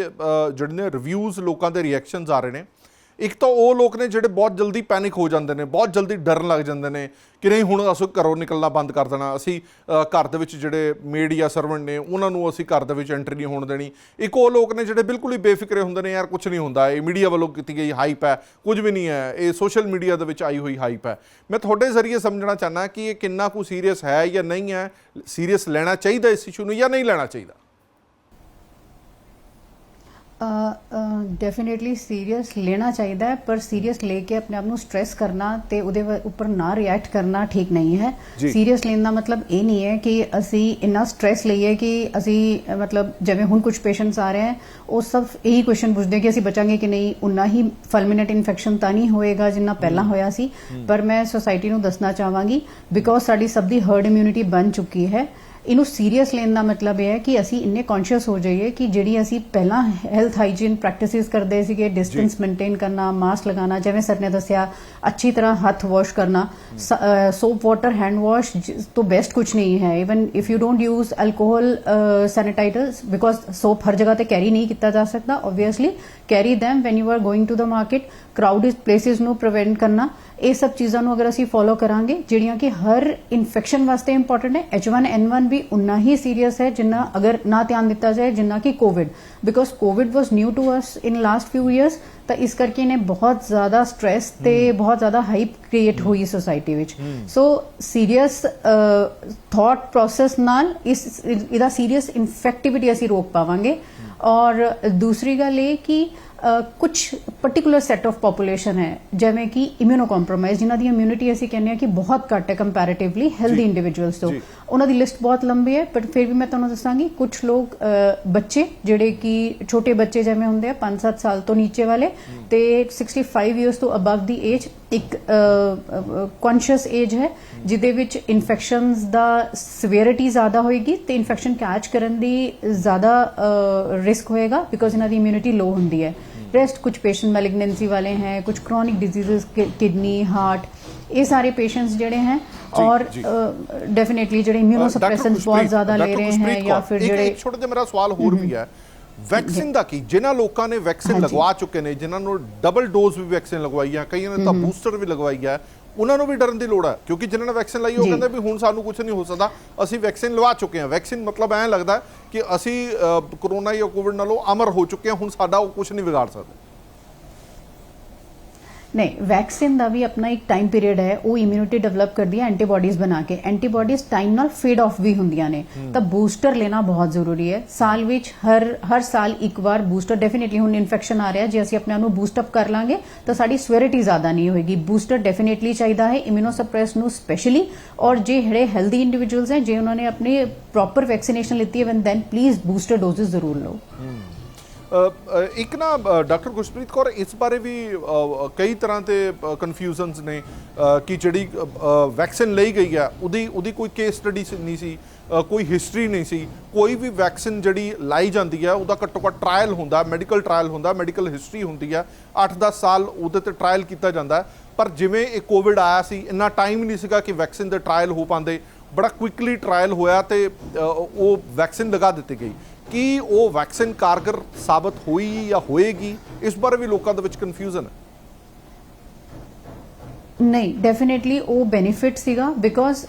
ਜਿਹੜੇ ਨੇ ਰਿਵਿਊਜ਼ ਲੋਕਾਂ ਦੇ ਰਿਐਕਸ਼ਨਸ ਆ ਰਹੇ ਨੇ। ਇੱਕ ਤਾਂ ਉਹ ਲੋਕ ਨੇ ਜਿਹੜੇ ਬਹੁਤ ਜਲਦੀ ਪੈਨਿਕ ਹੋ ਜਾਂਦੇ ਨੇ, ਬਹੁਤ ਜਲਦੀ ਡਰਨ ਲੱਗ ਜਾਂਦੇ ਨੇ ਕਿ ਨਹੀਂ ਹੁਣ ਅਸੀਂ ਘਰੋਂ ਨਿਕਲਣਾ ਬੰਦ ਕਰ ਦੇਣਾ। ਅਸੀਂ ਘਰ ਦੇ ਵਿੱਚ ਜਿਹੜੇ ਮੇਡ ਜਾਂ ਸਰਵੈਂਟ ਨੇ, ਉਹਨਾਂ ਨੂੰ ਅਸੀਂ ਘਰ ਦੇ ਵਿੱਚ ਐਂਟਰੀ ਨਹੀਂ ਹੋਣ ਦੇਣੀ। ਇੱਕ ਉਹ ਲੋਕ ਨੇ ਜਿਹੜੇ ਬਿਲਕੁਲ ਹੀ ਬੇਫਿਕਰੇ ਹੁੰਦੇ ਨੇ, ਯਾਰ ਕੁਝ ਨਹੀਂ ਹੁੰਦਾ। ਇਹ ਮੀਡੀਆ ਵੱਲੋਂ ਕੀਤੀ ਗਈ ਹਾਈਪ ਹੈ, ਕੁਝ ਵੀ ਨਹੀਂ ਹੈ। ਇਹ ਸੋਸ਼ਲ ਮੀਡੀਆ ਦੇ ਵਿੱਚ ਆਈ ਹੋਈ ਹਾਈਪ ਹੈ। ਮੈਂ ਤੁਹਾਡੇ ਜ਼ਰੀਏ ਸਮਝਣਾ ਚਾਹਨਾ ਕਿ ਇਹ ਕਿੰਨਾ ਕੁ ਸੀਰੀਅਸ ਹੈ ਜਾਂ ਨਹੀਂ ਹੈ? ਸੀਰੀਅਸ ਲੈਣਾ ਚਾਹੀਦਾ ਇਸ ਇਸ਼ੂ ਨੂੰ ਜਾਂ ਨਹੀਂ ਲੈਣਾ ਚਾਹੀਦਾ? ਡੈਫੀਨਿਟਲੀ ਸੀਰੀਅਸ ਲੈਣਾ ਚਾਹੀਦਾ ਪਰ ਸੀਰੀਅਸ ਲੈ ਕੇ ਆਪਣੇ ਆਪ ਨੂੰ ਸਟ्रेस ਕਰਨਾ ਤੇ ਉਹਦੇ ਉੱਪਰ ਨਾ ਰਿਐਕਟ ਕਰਨਾ ਠੀਕ ਨਹੀਂ ਹੈ। ਸੀਰੀਅਸ ਲੈਣ ਦਾ ਮਤਲਬ ਇਹ ਨਹੀਂ ਹੈ ਕਿ ਅਸੀਂ ਇੰਨਾ ਸਟ्रेस ਲਈਏ ਕਿ ਅਸੀਂ ਮਤਲਬ ਜਿਵੇਂ ਹੁਣ ਕੁਝ ਪੇਸ਼ੈਂਟਸ ਆ ਰਹੇ ਹਨ ਉਹ ਸਭ ਇਹੀ ਕੁਐਸਚਨ ਪੁੱਛਦੇ ਕਿ ਅਸੀਂ ਬਚਾਂਗੇ ਕਿ ਨਹੀਂ ਉਨਾ ਹੀ ਫਲਮੀਨੇਟ ਇਨਫੈਕਸ਼ਨ ਤਾਂ ਨਹੀਂ ਹੋਏਗਾ ਜਿੰਨਾ ਪਹਿਲਾਂ ਹੋਇਆ ਸੀ। ਪਰ ਮੈਂ ਸੋਸਾਇਟੀ ਨੂੰ ਦੱਸਣਾ ਚਾਹਾਂਗੀ ਬਿਕੋਜ਼ ਸਾਡੀ ਸਭ ਦੀ ਹਰਡ ਇਮਿਊਨਿਟੀ ਬਣ ਚੁੱਕੀ ਹੈ। ਇਹਨੂੰ ਸੀਰੀਅਸ ਲੈਣ ਦਾ ਮਤਲਬ ਇਹ ਹੈ ਕਿ ਅਸੀਂ ਇੰਨੇ ਕੌਨਸ਼ੀਅਸ ਹੋ ਜਾਈਏ ਕਿ ਜਿਹੜੀ ਅਸੀਂ ਪਹਿਲਾਂ ਹੈਲਥ ਹਾਈਜੀਨ ਪ੍ਰੈਕਟਿਸਿਸ ਕਰਦੇ ਸੀਗੇ ਡਿਸਟੈਂਸ ਮੇਨਟੇਨ ਕਰਨਾ ਮਾਸਕ ਲਗਾਉਣਾ ਜਿਵੇਂ ਸਰ ਨੇ ਦੱਸਿਆ ਅੱਛੀ ਤਰ੍ਹਾਂ ਹੱਥ ਵਾਸ਼ ਕਰਨਾ ਸੋਪ ਵਾਟਰ ਹੈਂਡ ਵਾਸ਼ ਤੋਂ ਬੈਸਟ ਕੁਝ ਨਹੀਂ ਹੈ। Even if you don't use alcohol sanitizers because soap ਹਰ ਜਗ੍ਹਾ ਤੇ ਕੈਰੀ ਨਹੀਂ ਕੀਤਾ ਜਾ ਸਕਦਾ obviously carry them when you are going to the market crowded places ਨੂੰ ਪ੍ਰੀਵੈਂਟ ਕਰਨਾ ਇਹ ਸਭ ਚੀਜ਼ਾਂ ਨੂੰ ਅਗਰ ਅਸੀਂ ਫੋਲੋ ਕਰਾਂਗੇ ਜਿਹੜੀਆਂ ਕਿ ਹਰ ਇਨਫੈਕਸ਼ਨ ਵਾਸਤੇ ਇੰਪੋਰਟੈਂਟ ਹੈ H1N1 ਵੀ ਉਨਾ ਹੀ ਸੀਰੀਅਸ ਹੈ ਜਿੰਨਾ ਅਗਰ ਨਾ ਧਿਆਨ ਦਿੱਤਾ ਜਾਏ ਜਿੰਨਾ ਕਿ Covid because Covid was new to us in last few years ਤਾਂ ਇਸ ਕਰਕੇ ਇਹਨੇ ਬਹੁਤ ਜ਼ਿਆਦਾ ਸਟ्रेस ਤੇ ਬਹੁਤ ਜ਼ਿਆਦਾ ਹਾਈਪ ਕ੍ਰੀਏਟ ਹੋਈ ਸੋਸਾਇਟੀ ਵਿੱਚ। ਸੋ ਸੀਰੀਅਸ ਥਾਟ ਪ੍ਰੋਸੈਸ ਨਾਲ ਇਸ ਇਹਦਾ ਸੀਰੀਅਸ ਇਨਫੈਕਟਿਵਿਟੀ ਅਸੀਂ ਰੋਕ ਪਾਵਾਂਗੇ। ਔਰ ਦੂਸਰੀ ਗੱਲ ਇਹ ਕਿ ਕੁਝ ਪਾਰਟਿਕੂਲਰ ਸੈਟ ਆਫ ਪੋਪੂਲੇਸ਼ਨ ਹੈ ਜਿਵੇਂ ਕਿ ਇਮਿਊਨੋ ਕੰਪਰੋਮਾਈਜ਼ ਜਿਨ੍ਹਾਂ ਦੀ ਇਮਿਊਨਿਟੀ ਅਸੀਂ ਕਹਿੰਦੇ ਹਾਂ ਕਿ ਬਹੁਤ ਘੱਟ ਹੈ ਕੰਪੈਰੀਟਿਵਲੀ ਹੈਲਦੀ ਇੰਡੀਵਿਜੂਅਲਸ ਤੋਂ। ਉਹਨਾਂ ਦੀ ਲਿਸਟ ਬਹੁਤ ਲੰਬੀ ਹੈ ਬਟ ਫਿਰ ਵੀ ਮੈਂ ਤੁਹਾਨੂੰ ਦੱਸਾਂਗੀ ਕੁਝ ਲੋਕ ਬੱਚੇ ਜਿਹੜੇ ਕਿ ਛੋਟੇ ਬੱਚੇ ਜਿਵੇਂ ਹੁੰਦੇ ਆ 5-7 ਸਾਲ ਤੋਂ ਨੀਚੇ ਵਾਲੇ ਤੇ 65 ਇਅਰਸ ਤੋਂ ਅਬਵ ਦੀ ਏਜ ਇੱਕ ਕੌਨਸ਼ੀਅਸ ਏਜ ਹੈ ਜਿਹਦੇ ਵਿੱਚ ਇਨਫੈਕਸ਼ਨਸ ਦਾ ਸਿਵੀਅਰਿਟੀ ਜ਼ਿਆਦਾ ਹੋਏਗੀ ਤੇ ਇਨਫੈਕਸ਼ਨ ਕੈਚ ਕਰਨ ਦੀ ਜ਼ਿਆਦਾ ਰਿਸਕ ਹੋਏਗਾ ਬਿਕੋਜ਼ ਇਹਨਾਂ ਦੀ ਇਮਿਊਨਿਟੀ ਲੋ ਹੁੰਦੀ ਹੈ। ਰੈਸਟ ਕੁਝ ਪੇਸ਼ੈਂਟ ਮੈਲਿਗਨੈਂਸੀ ਵਾਲੇ हैं कुछ chronic diseases किडनी हार्ट ਇਹ ਸਾਰੇ ਪੇਸ਼ੈਂਟਸ ਜਿਹੜੇ हैं जी, और जी। डेफिनेटली ਜਿਹੜੇ ਇਮਿਊਨੋਸਪ੍ਰੈਸੈਂਟਸ ਬਹੁਤ ਜ਼ਿਆਦਾ ਲੈ ਰਹੇ हैं ਜਾਂ ਫਿਰ ਜਿਹੜੇ ਇੱਕ ਛੋਟਾ ਜਿਹਾ ਮੇਰਾ ਸਵਾਲ ਹੋਰ ਵੀ ਹੈ ਵੈਕਸੀਨ ਦਾ ਕੀ ਜਿਨ੍ਹਾਂ ਲੋਕਾਂ ਨੇ ਵੈਕਸੀਨ ਹਾਂਜੀ। ਲਗਵਾ ਚੁੱਕੇ ਨੇ ਜਿਨ੍ਹਾਂ ਨੂੰ ਡਬਲ ਡੋਜ਼ ਵੀ ਵੈਕਸੀਨ ਲਗਵਾਈ ਹੈ ਕਈਆਂ ਨੇ ਤਾਂ ਬੂਸਟਰ ਵੀ ਲਗਵਾਈ ਹੈ ਉਹਨਾਂ ਨੂੰ ਵੀ ਡਰਨ ਦੀ ਲੋੜ ਹੈ ਕਿਉਂਕਿ ਜਿਨ੍ਹਾਂ ਨੇ ਵੈਕਸੀਨ ਲਈ ਉਹ। ਕਹਿੰਦੇ ਵੀ ਹੁਣ ਸਾਨੂੰ ਕੁਝ ਨਹੀਂ ਹੋ ਸਕਦਾ ਅਸੀਂ ਵੈਕਸੀਨ ਲਵਾ ਚੁੱਕੇ ਹਾਂ ਵੈਕਸੀਨ ਮਤਲਬ ਐਂ ਲੱਗਦਾ ਕਿ ਅਸੀਂ ਕਰੋਨਾ ਜਾਂ ਕੋਵਿਡ ਨਾਲੋਂ ਅਮਰ ਹੋ ਚੁੱਕੇ ਹਾਂ ਹੁਣ ਸਾਡਾ ਉਹ ਕੁਝ ਨਹੀਂ ਵਿਗਾੜ ਸਕਦਾ ਨਹੀਂ ਵੈਕਸੀਨ ਦਾ ਵੀ ਆਪਣਾ ਇੱਕ ਟਾਈਮ ਪੀਰੀਅਡ ਹੈ ਉਹ ਇਮਿਊਨਿਟੀ ਡਿਵੈਲਪ ਕਰਦੀ ਹੈ ਐਂਟੀਬਾਡੀਜ਼ ਬਣਾ ਕੇ। ਐਂਟੀਬਾਡੀਜ਼ ਟਾਈਮ ਨਾਲ ਫੇਡ ਆਫ ਵੀ ਹੁੰਦੀਆਂ ਨੇ। ਤਾਂ ਬੂਸਟਰ ਲੈਣਾ ਬਹੁਤ ਜ਼ਰੂਰੀ ਹੈ। ਸਾਲ ਵਿੱਚ ਹਰ ਹਰ ਸਾਲ ਇੱਕ ਵਾਰ ਬੂਸਟਰ ਡੈਫੀਨਿਟਲੀ ਹੁਣ ਇਨਫੈਕਸ਼ਨ ਆ ਰਿਹਾ ਜੇ ਅਸੀਂ ਆਪਣੇ ਆਪ ਨੂੰ ਬੂਸਟ ਅਪ ਕਰ ਲਾਂਗੇ ਤਾਂ ਸਾਡੀ ਸਵੇਰਿਟੀ ਜ਼ਿਆਦਾ ਨਹੀਂ ਹੋਏਗੀ। ਬੂਸਟਰ ਡੈਫੀਨਿਟਲੀ ਚਾਹੀਦਾ ਹੈ ਇਮਿਊਨੋਸਪ੍ਰੈਸ ਨੂੰ ਸਪੈਸ਼ਲੀ ਔਰ ਜੇ ਜਿਹੜੇ ਹੈਲਦੀ ਇੰਡੀਵਿਜੂਅਲਸ ਹੈ ਜੇ ਉਹਨਾਂ ਨੇ ਆਪਣੀ ਪ੍ਰੋਪਰ ਵੈਕਸੀਨੇਸ਼ਨ ਲਿੱਤੀ ਹੈ one then please booster doses ਜ਼ਰੂਰ ਲਓ। ਇੱਕ ਨਾ ਡਾਕਟਰ ਗੁਰਪ੍ਰੀਤ ਕੌਰ, ਇਸ ਬਾਰੇ ਵੀ ਕਈ ਤਰ੍ਹਾਂ ਦੇ ਕਨਫਿਊਜ਼ਨਸ ਨੇ ਕਿ ਜਿਹੜੀ ਵੈਕਸੀਨ ਲਈ ਗਈ ਆ, ਉਹਦੀ ਉਹਦੀ ਕੋਈ ਕੇਸ ਸਟੱਡੀ ਨਹੀਂ ਸੀ ਕੋਈ ਹਿਸਟਰੀ ਨਹੀਂ ਸੀ, ਕੋਈ ਵੀ ਵੈਕਸੀਨ ਜਿਹੜੀ ਲਾਈ ਜਾਂਦੀ ਹੈ ਉਹਦਾ ਘੱਟੋ ਘੱਟ ਟ੍ਰਾਇਲ ਹੁੰਦਾ ਮੈਡੀਕਲ ਟ੍ਰਾਇਲ ਹੁੰਦਾ ਮੈਡੀਕਲ ਹਿਸਟਰੀ ਹੁੰਦੀ ਹੈ 8-10 ਸਾਲ ਉਹਦੇ ਤੇ ਟ੍ਰਾਇਲ ਕੀਤਾ ਜਾਂਦਾ, ਪਰ ਜਿਵੇਂ ਇਹ ਕੋਵਿਡ ਆਇਆ ਸੀ, ਇੰਨਾ ਟਾਈਮ ਨਹੀਂ ਸੀਗਾ ਕਿ ਵੈਕਸੀਨ ਦੇ ਟ੍ਰਾਇਲ ਹੋ ਪਾਉਂਦੇ ਬੜਾ ਕੁਇਕਲੀ ਟ੍ਰਾਇਲ ਹੋਇਆ ਤੇ ਉਹ ਵੈਕਸੀਨ ਲਗਾ ਦਿੱਤੀ ਗਈ। ਕੀ ਉਹ ਵੈਕਸੀਨ ਕਾਰਗਰ ਸਾਬਤ ਹੋਈ ਜਾਂ ਹੋਏਗੀ? ਇਸ ਬਾਰੇ ਵੀ ਲੋਕਾਂ ਦੇ ਵਿੱਚ ਕਨਫਿਊਜ਼ਨ ਹੈ। ਨਹੀਂ ਡੈਫੀਨਿਟਲੀ ਉਹ ਬੈਨੀਫਿਟ ਸੀਗਾ ਬਿਕੋਜ਼